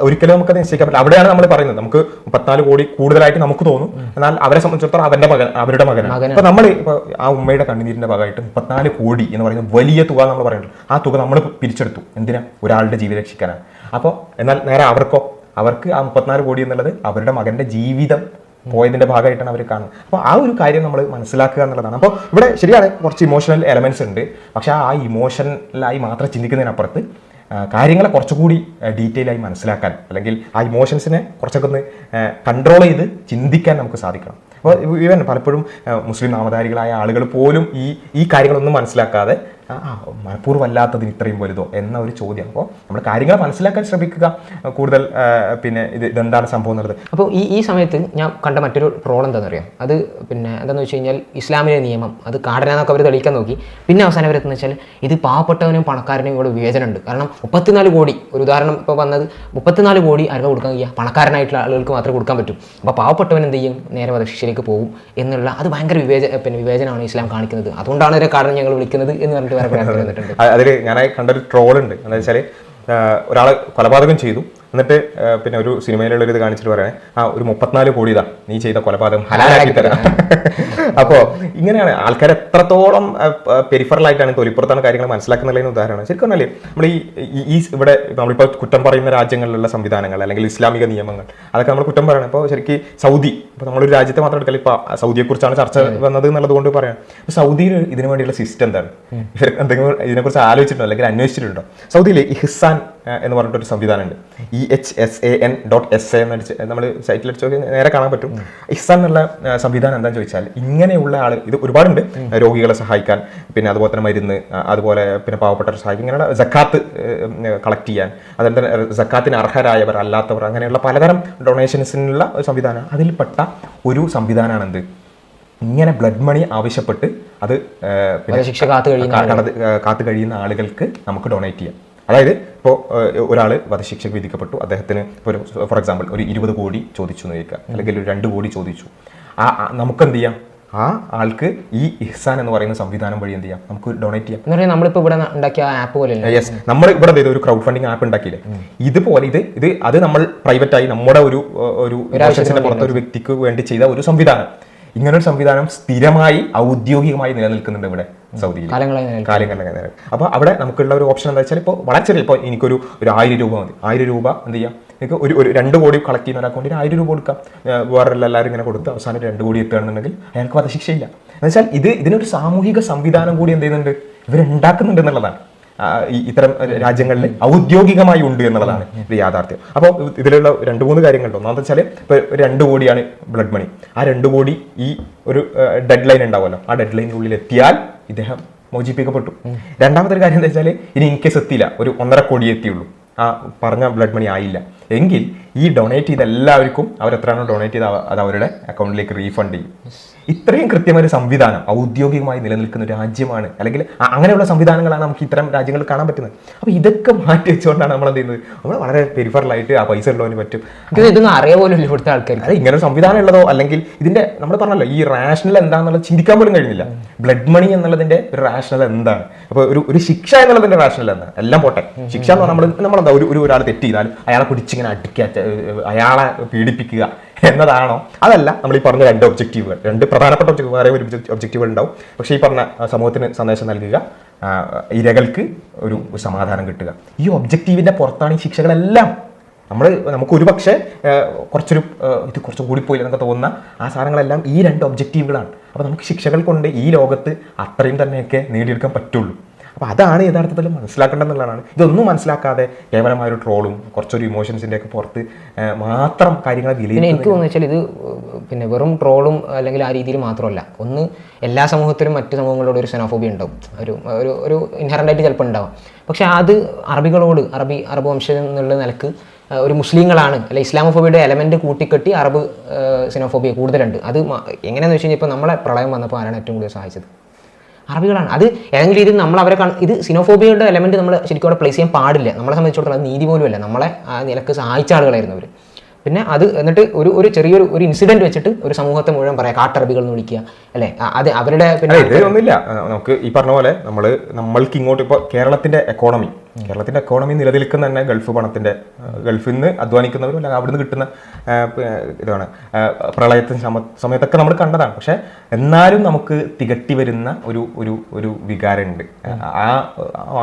ഒരിക്കലും നമുക്ക് അത് നിശ്ചയിക്കാൻ പറ്റില്ല. അവിടെയാണ് നമ്മൾ പറയുന്നത്. നമുക്ക് മുപ്പത്തിനാല് കോടി കൂടുതലായിട്ട് നമുക്ക് തോന്നും. എന്നാൽ അവരെ സംബന്ധിച്ചിടത്തോളം അവന്റെ മകൻ അവരുടെ മകൻ അപ്പൊ നമ്മൾ ഇപ്പൊ ആ ഉമ്മയുടെ കണ്ണുനീരിന്റെ ഭാഗമായിട്ട് മുപ്പത്തിനാല് കോടി എന്ന് പറയുന്ന വലിയ തുക നമ്മൾ പറയുന്നുണ്ട്. ആ തുക നമ്മൾ പിരിച്ചെടുത്തു. എന്തിനാ? ഒരാളുടെ ജീവിതം രക്ഷിക്കാനാണ് അപ്പോൾ എന്നാൽ നേരെ അവർക്കോ അവർക്ക് ആ മുപ്പത്തിനാല് കോടി എന്നുള്ളത് അവരുടെ മകന്റെ ജീവിതം പോയതിന്റെ ഭാഗമായിട്ടാണ് അവർ കാണുന്നത്. അപ്പോൾ ആ ഒരു കാര്യം നമ്മൾ മനസ്സിലാക്കുക എന്നുള്ളതാണ്. അപ്പോൾ ഇവിടെ ശരിയാണ് കുറച്ച് ഇമോഷണൽ എലമെന്റ്സ് ഉണ്ട്. പക്ഷെ ആ ഇമോഷണലായി മാത്രം ചിന്തിക്കുന്നതിനപ്പുറത്ത് കാര്യങ്ങളെ കുറച്ചുകൂടി ഡീറ്റെയിൽ ആയി മനസ്സിലാക്കാൻ അല്ലെങ്കിൽ ആ ഇമോഷൻസിനെ കുറച്ചൊക്കെ ഒന്ന് കൺട്രോൾ ചെയ്ത് ചിന്തിക്കാൻ നമുക്ക് സാധിക്കണം. അപ്പോൾ ഈവൻ പലപ്പോഴും മുസ്ലിം നാമധാരികളായ ആളുകൾ പോലും ഈ ഈ കാര്യങ്ങളൊന്നും മനസ്സിലാക്കാതെ മനഃപൂർവമല്ലാത്തതിന് ഇത്രയും വലുതോ എന്ന ഒരു ചോദ്യം. അപ്പോൾ നമ്മൾ കാര്യങ്ങൾ മനസ്സിലാക്കാൻ ശ്രമിക്കുക. കൂടുതൽ പിന്നെ ഇത് ഇതെന്താണ് സംഭവം എന്നുള്ളത്. അപ്പോൾ ഈ ഈ സമയത്ത് ഞാൻ കണ്ട മറ്റൊരു ട്രോൾ എന്താണെന്ന് അറിയാം അത് പിന്നെ എന്താണെന്ന് വെച്ച് കഴിഞ്ഞാൽ ഇസ്ലാമിലെ നിയമം അത് കാടനാന്നൊക്കെ അവർ തെളിയിക്കാൻ നോക്കി. പിന്നെ അവസാനം അവരെന്ന് വെച്ചാൽ ഇത് പാവപ്പെട്ടവനും പണക്കാരനും ഇവിടെ വിവേചനമുണ്ട്. കാരണം മുപ്പത്തിനാല് കോടി ഒരു ഉദാഹരണം ഇപ്പോൾ വന്നത് മുപ്പത്തിനാല് കോടി ആർക്കാ കൊടുക്കാൻ കഴിയുക? പണക്കാരനായിട്ടുള്ള ആളുകൾക്ക് മാത്രമേ കൊടുക്കാൻ പറ്റൂ. അപ്പോൾ പാവപ്പെട്ടവൻ എന്ത് ചെയ്യും? നേരെ വധശിക്ഷയിലേക്ക് പോകും എന്നുള്ള അത് ഭയങ്കര വിവേച പിന്നെ വിവേചനമാണ് ഇസ്ലാം കാണിക്കുന്നത്. അതുകൊണ്ടാണ് ഇവരെ കാരണം ഞങ്ങൾ വിളിക്കുന്നത് എന്ന് പറഞ്ഞിട്ട് അതിൽ ഞാനായി കണ്ടൊരു ട്രോൾ ഉണ്ട്. എന്താ വെച്ചാൽ ഒരാളെ കൊലപാതകം ചെയ്തു. എന്നിട്ട് പിന്നെ ഒരു സിനിമയിലുള്ള ഇത് കാണിച്ചിട്ട് പറയാൻ ആ ഒരു മുപ്പത്തിനാല് കോടി ഇതാ. നീ ചെയ്ത കൊലപാതകം ഹലാലാക്കി തരാം. അപ്പോ ഇങ്ങനെയാണ് ആൾക്കാർ എത്രത്തോളം പെരിഫറലായിട്ടാണ് തൊലിപ്പുറത്താണ് കാര്യങ്ങൾ മനസ്സിലാക്കുന്നതിന് ഉദാഹരണമാണ്. ശരിക്കും പറഞ്ഞാൽ നമ്മൾ ഈ ഈ- ഇവിടെ നമ്മളിപ്പോൾ കുറ്റം പറയുന്ന രാജ്യങ്ങളിലുള്ള സംവിധാനങ്ങൾ അല്ലെങ്കിൽ ഇസ്ലാമിക നിയമങ്ങൾ അതൊക്കെ നമ്മൾ കുറ്റം പറയണം. ഇപ്പോൾ ശരിക്കും സൗദി ഇപ്പോൾ നമ്മളൊരു രാജ്യത്തെ മാത്രം എടുക്കല ഇപ്പോൾ സൗദിയെ കുറിച്ചാണ് ചർച്ച വന്നത് എന്നുള്ളത് കൊണ്ട് പറയാം അപ്പോൾ സൗദിയിൽ ഇതിനു വേണ്ടിയുള്ള സിസ്റ്റം എന്താണ്? ഇവർ എന്തെങ്കിലും ഇതിനെക്കുറിച്ച് ആലോചിച്ചിട്ടുണ്ടോ? അല്ലെങ്കിൽ അന്വേഷിച്ചിട്ടുണ്ടോ? സൗദിയിൽ ഇഹ്സാൻ എന്ന് പറഞ്ഞിട്ടൊരു സംവിധാനമുണ്ട്. E H S A N dot S A എന്ന് അടിച്ച് നമ്മൾ സൈറ്റിൽ അടിച്ച് നോക്കി നേരെ കാണാൻ പറ്റും. ഇഹ്സാൻ എന്നുള്ള സംവിധാനം എന്താണെന്ന് ചോദിച്ചാൽ ഇങ്ങനെയുള്ള ആൾ ഇത് ഒരുപാടുണ്ട്. രോഗികളെ സഹായിക്കാൻ പിന്നെ അതുപോലെ തന്നെ മരുന്ന് അതുപോലെ പിന്നെ പാവപ്പെട്ടവരെ സഹായിക്കാൻ ഇങ്ങനെയുള്ള ജക്കാത്ത് കളക്ട് ചെയ്യാൻ അതുപോലെ തന്നെ ജക്കാത്തിന് അർഹരായവർ അല്ലാത്തവർ അങ്ങനെയുള്ള പലതരം ഡൊണേഷൻസിനുള്ള ഒരു സംവിധാനം. അതിൽപ്പെട്ട ഒരു സംവിധാനമാണ് എന്ത് ഇങ്ങനെ ബ്ലഡ് മണി ആവശ്യപ്പെട്ട് അത് പിന്നെ കാത്തു കഴിയുന്ന ആളുകൾക്ക്. നമുക്ക് ഡൊണേറ്റ് ചെയ്യാം. അതായത് ഇപ്പോൾ ഒരാൾ വധശിക്ഷയ്ക്ക് വിധിക്കപ്പെട്ടു. അദ്ദേഹത്തിന് ഒരു ഫോർ എക്സാമ്പിൾ ഒരു ഇരുപത് കോടി ചോദിച്ചു എന്ന് ചോദിക്കുക അല്ലെങ്കിൽ ഒരു രണ്ട് കോടി ചോദിച്ചു. ആ നമുക്കെന്ത് നമുക്ക് എന്ത് ചെയ്യാം ആ? ആൾക്ക് ഈ ഇഹ്സാൻ എന്ന് പറയുന്ന സംവിധാനം വഴി എന്ത് ചെയ്യാം നമുക്ക് ഡൊണേറ്റ് ചെയ്യാം. എന്ന് പറഞ്ഞാൽ നമ്മളിപ്പോൾ ഇവിടെ ഉണ്ടാക്കിയ ആപ്പ് പോലെ യെസ് നമ്മൾ ഇവിടെ ചെയ്ത? ഒരു ക്രൗഡ് ഫണ്ടിങ് ആപ്പ് ഉണ്ടാക്കിയില്ലേ? ഇതുപോലെ ഇത് ഇത് അത് നമ്മൾ പ്രൈവറ്റ് ആയി നമ്മുടെ ഒരു ഒരു പുറത്ത് ഒരു വ്യക്തിക്ക് വേണ്ടി ചെയ്ത ഒരു സംവിധാനം. ഇങ്ങനൊരു സംവിധാനം സ്ഥിരമായി ഔദ്യോഗികമായി നിലനിൽക്കുന്നുണ്ട് ഇവിടെ. സൗദിയിൽ കാലങ്ങളായി. നേരം അപ്പോൾ അവിടെ നമുക്കുള്ള ഒരു ഓപ്ഷൻ എന്താ വെച്ചാൽ ഇപ്പോൾ വളരെ ചെറിയ ഇപ്പോൾ എനിക്കൊരു ഒരു ആയിരം രൂപ മതി. ആയിരം രൂപ എന്ത് ചെയ്യാം? എനിക്ക് ഒരു ഒരു രണ്ട് കോടി കളക്ട് ചെയ്യുന്ന ഒരു അക്കൗണ്ടിൽ ആയിരം രൂപ കൊടുക്കാം. വേറെ എല്ലാവരും ഇങ്ങനെ കൊടുത്ത് അവസാനം രണ്ട് കോടി എത്തുകയാണെന്നുണ്ടെങ്കിൽ അയാൾക്ക് വധശിക്ഷയില്ല. എന്ന് വെച്ചാൽ ഇത് ഇതിനൊരു സാമൂഹിക സംവിധാനം കൂടി എന്ത് ചെയ്യുന്നുണ്ട്? ഇവരുണ്ടാക്കുന്നുണ്ട് എന്നുള്ളതാണ്. ഇത്തരം രാജ്യങ്ങളിൽ ഔദ്യോഗികമായി ഉണ്ട് എന്നുള്ളതാണ് ഇത് യാഥാർത്ഥ്യം. അപ്പോൾ ഇതിലുള്ള രണ്ട് മൂന്ന് കാര്യങ്ങളുണ്ട്. ഒന്നാമത്തെ വെച്ചാൽ ഇപ്പോൾ രണ്ട് കോടിയാണ് ബ്ലഡ് മണി ആ രണ്ട് കോടി ഈ ഒരു ഡെഡ് ലൈൻ ഉണ്ടാവുമല്ലോ. ആ ഡെഡ് ലൈനിനുള്ളിൽ എത്തിയാൽ ഇദ്ദേഹം മോചിപ്പിക്കപ്പെട്ടു. രണ്ടാമത്തെ ഒരു കാര്യം എന്താ വെച്ചാൽ ഇനി ഇൻ കേസ് എത്തിയില്ല. ഒരു ഒന്നര കോടി എത്തിയുള്ളൂ. ആ പറഞ്ഞ ബ്ലഡ് മണി ആയില്ല. എങ്കിൽ ഈ ഡൊണേറ്റ് ചെയ്ത എല്ലാവർക്കും അവർ എത്രയാണോ ഡൊണേറ്റ് ചെയ്ത അത് അവരുടെ അക്കൗണ്ടിലേക്ക് റീഫണ്ട് ചെയ്യും. ഇത്രയും കൃത്യമായ ഒരു സംവിധാനം ഔദ്യോഗികമായി നിലനിൽക്കുന്ന ഒരു രാജ്യമാണ്. അല്ലെങ്കിൽ അങ്ങനെയുള്ള സംവിധാനങ്ങളാണ് നമുക്ക് ഇത്തരം രാജ്യങ്ങൾ കാണാൻ പറ്റുന്നത്. അപ്പോൾ ഇതൊക്കെ മാറ്റി വെച്ചുകൊണ്ടാണ് നമ്മൾ എന്ത് ചെയ്യുന്നത്? നമ്മൾ വളരെ പെരിഫറലായിട്ട് ആ പൈസ ഉള്ളവന് പറ്റും. ഇതൊന്നും അറിയ പോലും ഇവിടുത്തെ ആൾക്കാർ അത് ഇങ്ങനെ ഒരു സംവിധാനം ഉള്ളതോ അല്ലെങ്കിൽ ഇതിന്റെ നമ്മൾ പറഞ്ഞല്ലോ ഈ റാഷണൽ എന്താണെന്നുള്ളത് ചിന്തിക്കാൻ പോലും കഴിഞ്ഞില്ല ബ്ലഡ് മണി എന്നുള്ളതിന്റെ ഒരു റാഷണൽ എന്താണ്? അപ്പൊ ഒരു ഒരു ശിക്ഷ എന്നുള്ളതിന്റെ റാഷണൽ എന്താണ്? എല്ലാം പോട്ടെ. ശിക്ഷ എന്ന് പറഞ്ഞാൽ നമ്മൾ നമ്മളെന്താ ഒരു ഒരു ഒരാൾ തെറ്റ് ചെയ്താൽ അയാളെ പിടിച്ചിങ്ങനെ അടിക്കാത്ത അയാളെ പീഡിപ്പിക്കുക എന്നതാണോ? അതല്ല നമ്മൾ ഈ പറഞ്ഞ രണ്ട് ഒബ്ജക്റ്റീവുകൾ രണ്ട് പ്രധാനപ്പെട്ട ഒബ്ജക്റ്റീവ് ഒരു ഒബ്ജക്റ്റീവുകൾ ഉണ്ടാവും. പക്ഷേ ഈ പറഞ്ഞ സമൂഹത്തിന് സന്ദേശം നൽകുക ഇരകൾക്ക് ഒരു സമാധാനം കിട്ടുക. ഈ ഒബ്ജക്റ്റീവിന്റെ പുറത്താണ് ഈ ശിക്ഷകളെല്ലാം. നമ്മൾ നമുക്ക് ഒരു പക്ഷേ കുറച്ചൊരു ഇത് കുറച്ചും കൂടി പോയില്ല എന്നൊക്കെ തോന്നുന്ന ആ സാധനങ്ങളെല്ലാം ഈ രണ്ട് ഒബ്ജക്റ്റീവുകളാണ് അപ്പോൾ നമുക്ക് ശിക്ഷകൾ കൊണ്ട് ഈ ലോകത്ത് അത്രയും തന്നെയൊക്കെ നേടിയെടുക്കാൻ പറ്റുള്ളൂ. അപ്പോൾ അതാണ് യഥാർത്ഥത്തിൽ മനസ്സിലാക്കേണ്ടതെന്നുള്ളതാണ്. ഇതൊന്നും മനസ്സിലാക്കാതെ കേവലമായ ഒരു ട്രോളും കുറച്ചൊരു ഇമോഷൻസിന്റെ ഒക്കെ പുറത്ത് മാത്രം കാര്യങ്ങളെ വിലയിരുത്തുന്നത് എനിക്ക് തോന്നുന്നു വെച്ചാൽ ഇത് പിന്നെ വെറും ട്രോളും അല്ലെങ്കിൽ ആ രീതിയിൽ മാത്രമല്ല. ഒന്ന് എല്ലാ സമൂഹത്തിലും മറ്റു സമൂഹങ്ങളോട് ഒരു സെനോഫോബിയ ഉണ്ടാവും. ഒരു ഒരു ഒരു ഇൻഹറന്റായിട്ട് ചിലപ്പോൾ ഉണ്ടാവും. പക്ഷേ അത് അറബികളോട് അറബി അറബ് വംശം എന്നുള്ള നിലയ്ക്ക് ഒരു മുസ്ലിങ്ങളാണ് അല്ലെ ഇസ്ലാമോഫോബിയുടെ എലമെന്റ് കൂട്ടിക്കെട്ടി അറബ് സിനോഫോബിയ കൂടുതലുണ്ട്. അത് എങ്ങനെയാണെന്ന് വെച്ച് കഴിഞ്ഞാൽ ഇപ്പോൾ നമ്മളെ പ്രളയം വന്നപ്പോൾ ആരാണ് ഏറ്റവും കൂടുതൽ സഹായിച്ചത്? അറബികളാണ്. അത് ഏതെങ്കിലും രീതിയിൽ നമ്മൾ അവരെ കാണും. ഇത് സിനോഫോബിയയുടെ എലമെന്റ് നമ്മൾ ശരിക്കും അവിടെ പ്ലേസ് ചെയ്യാൻ പാടില്ല. നമ്മളെ സംബന്ധിച്ചിടത്തോളം അത് നീതി പോലുമല്ല. നമ്മളെ ആ നിലയ്ക്ക് സഹായിച്ച ആളുകളായിരുന്നു അവർ പിന്നെ അത് എന്നിട്ട് ഒരു ഒരു ചെറിയൊരു ഒരു ഇൻസിഡന്റ് വെച്ചിട്ട് ഒരു സമൂഹത്തെ മുഴുവൻ പറയാം കാട്ടറബികൾ എന്ന് വിളിക്കുക. അല്ലേ? അത് അവരുടെ പിന്നെ ഒന്നുമില്ല. നമുക്ക് ഈ പറഞ്ഞ പോലെ നമ്മൾ നമ്മൾക്ക് ഇങ്ങോട്ട് ഇപ്പോൾ കേരളത്തിന്റെ എക്കോണമി കേരളത്തിന്റെ എക്കോണമി നിലനിൽക്കുന്ന തന്നെ ഗൾഫ് പണത്തിന്റെ ഗൾഫിൽ നിന്ന് അധ്വാനിക്കുന്നവരും അല്ലെങ്കിൽ അവിടുന്ന് കിട്ടുന്ന ഇതാണ് പ്രളയത്തിന് സമ സമയത്തൊക്കെ നമ്മൾ കണ്ടതാണ്. പക്ഷെ എന്നാലും നമുക്ക് തികട്ടി വരുന്ന ഒരു ഒരു ഒരു വികാരമുണ്ട്. ആ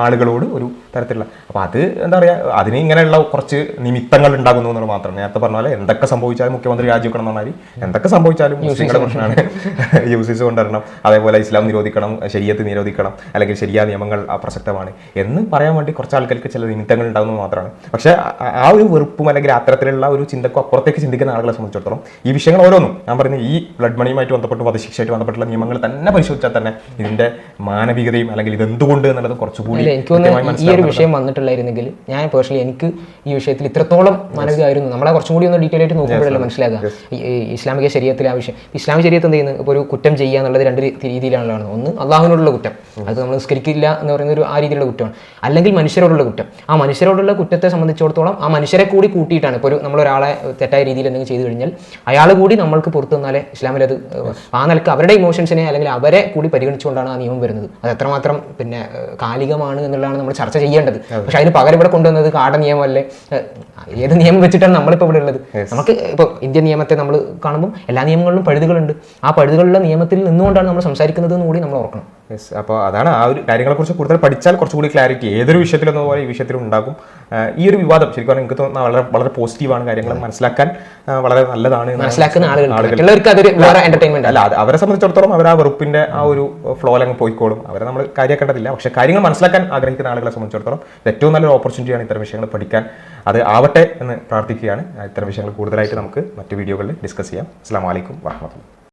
ആളുകളോട് ഒരു തരത്തിലുള്ള അപ്പോൾ അത് എന്താ പറയുക അതിന് ഇങ്ങനെയുള്ള കുറച്ച് നിമിത്തങ്ങൾ ഉണ്ടാകുന്നു എന്നുള്ളത് മാത്രം. നേരത്തെ പറഞ്ഞ പോലെ എന്തൊക്കെ സംഭവിച്ചാലും മുഖ്യമന്ത്രി രാജിവെക്കണം എന്ന് എന്തൊക്കെ സംഭവിച്ചാലും മുസ്ലിങ്ങളുടെ പ്രശ്നമാണ്. യൂസിസ് കൊണ്ടുവരണം. അതേപോലെ ഇസ്ലാം നിരോധിക്കണം ശരിയത്ത് നിരോധിക്കണം അല്ലെങ്കിൽ ശരിയായ നിയമങ്ങൾ അപ്രസക്തമാണ് എന്ന് പറയാൻ വേണ്ടി കുറച്ച് ആൾക്കാർക്ക് ചില നിമിത്തങ്ങൾ ഉണ്ടാകുന്നത് മാത്രമാണ്. പക്ഷെ ആ- ഒരു വെറുപ്പും അല്ലെങ്കിൽ അത്തരത്തിലുള്ള ഒരു ചിന്തക്കും അപ്പുറത്തേക്ക് ചിന്തിക്കുന്ന ആളുകളെ സംബന്ധിച്ചിടത്തോളം ഈ വിഷയങ്ങൾ ഓരോന്നും ഞാൻ പറയുന്നത് ഈ ബ്ലഡ് മണിയുമായിട്ട് ബന്ധപ്പെട്ട് വധശിക്ഷയായിട്ട് ബന്ധപ്പെട്ടുള്ള നിയമങ്ങൾ തന്നെ പരിശോധിച്ചാൽ തന്നെ ഇതിന്റെ മാനവികതയും അല്ലെങ്കിൽ ഇത് എന്തുകൊണ്ട് എന്നുള്ളത് കുറച്ചുകൂടി ഈ ഒരു വിഷയം വന്നിട്ടില്ലായിരുന്നെങ്കിൽ ഞാൻ പേഴ്സണലി എനിക്ക് ഈ വിഷയത്തിൽ ഇത്രത്തോളം മാനവികമായിരുന്നു. നമ്മളെ കുറച്ചും കൂടി ഒന്ന് ഡീറ്റെയിൽ ആയിട്ട് നോക്കുമ്പോഴല്ലോ മനസ്സിലാക്കുക ഈ ഇസ്ലാമിക ശരീരത്തിലെ ആ വിഷയം. ഇസ്ലാമിക ശരീരത്തിൽ എന്ത് ചെയ്യുന്നത്? ഇപ്പോൾ ഒരു കുറ്റം ചെയ്യുക എന്നുള്ളത് രണ്ട് രീതിയിലാണ് രീതിയിലാണല്ലോ ഒന്ന് അള്ളാഹുവിനോടുള്ള കുറ്റം. അത് നമ്മൾ നിസ്കരിക്കില്ല എന്ന് പറയുന്ന ഒരു ആ രീതിയിലുള്ള കുറ്റമാണ്. അല്ലെങ്കിൽ മനുഷ്യരോടുള്ള കുറ്റം. ആ മനുഷ്യരോടുള്ള കുറ്റത്തെ സംബന്ധിച്ചിടത്തോളം ആ മനുഷ്യരെ കൂടി കൂട്ടിയിട്ടാണ്. ഇപ്പോൾ ഒരു നമ്മളൊരാളെ തെറ്റായ രീതിയിൽ എന്തെങ്കിലും ചെയ്തു കഴിഞ്ഞാൽ അയാൾ കൂടി നമ്മൾക്ക് പുറത്തു നിന്നാലേ ഇസ്ലാമിൽ അത് ആ നിലയ്ക്ക് അവരുടെ ഇമോഷൻസിനെ അല്ലെങ്കിൽ അവരെ കൂടി പരിഗണിച്ചുകൊണ്ടാണ് ആ നിയമം വരുന്നത്. അത് എത്രമാത്രം പിന്നെ കാലികമാണ് എന്നുള്ളതാണ് നമ്മൾ ചർച്ച ചെയ്യേണ്ടത്. പക്ഷെ അതിന് പകരം ഇവിടെ കൊണ്ടുവന്നത് കാട നിയമമല്ലേ? അല്ലേ ഏത് നിയമം വെച്ചിട്ടാണ് നമ്മളിപ്പോൾ ഇവിടെ ഉള്ളത്? നമുക്ക് ഇപ്പോൾ ഇന്ത്യൻ നിയമത്തെ നമ്മൾ കാണുമ്പോൾ എല്ലാ നിയമങ്ങളിലും പഴുതുകളുണ്ട്. ആ പഴുതുകളുള്ള നിയമത്തിൽ നിന്നുകൊണ്ടാണ് നമ്മൾ സംസാരിക്കുന്നതെന്ന് കൂടി നമ്മൾ ഓർക്കണം. യെസ് അപ്പോൾ അതാണ് ആ ഒരു കാര്യങ്ങളെക്കുറിച്ച് കൂടുതൽ പഠിച്ചാൽ കുറച്ചുകൂടി ക്ലാരിറ്റി ഏതൊരു വിഷയത്തിലെന്ന പോലെ ഈ വിഷയത്തിലും ഉണ്ടാകും. ഈ ഒരു വിവാദം ശരിക്കും പറഞ്ഞാൽ എനിക്ക് തോന്നുന്ന വളരെ വളരെ പോസിറ്റീവാണ് കാര്യങ്ങൾ മനസ്സിലാക്കാൻ വളരെ നല്ലതാണ് മനസ്സിലാക്കുന്ന അതൊരു വേറെ എന്റർടൈൻമെന്റ് അല്ല അത് അവരെ സംബന്ധിച്ചിടത്തോളം അവർ ആ വെറുപ്പിന്റെ ആ ഒരു ഫ്ലോയിൽ അങ്ങ് പോയിക്കോളും. അവരെ നമ്മൾ കാര്യമാക്കേണ്ടതില്ല പക്ഷെ കാര്യങ്ങൾ മനസ്സിലാക്കാൻ ആഗ്രഹിക്കുന്ന ആളുകളെ സംബന്ധിച്ചിടത്തോളം ഏറ്റവും നല്ലൊരു ഓപ്പർച്യൂണിറ്റിയാണ് ഇത്തരം വിഷയങ്ങൾ പഠിക്കാൻ. അത് ആവട്ടെ എന്ന് പ്രാർത്ഥിക്കുകയാണ്. ഇത്തരം വിഷയങ്ങൾ കൂടുതലായിട്ട് നമുക്ക് മറ്റു വീഡിയോകളിൽ ഡിസ്കസ് ചെയ്യാം. അസ്സാം വലൈക്കും വാഹമത്തുള്ള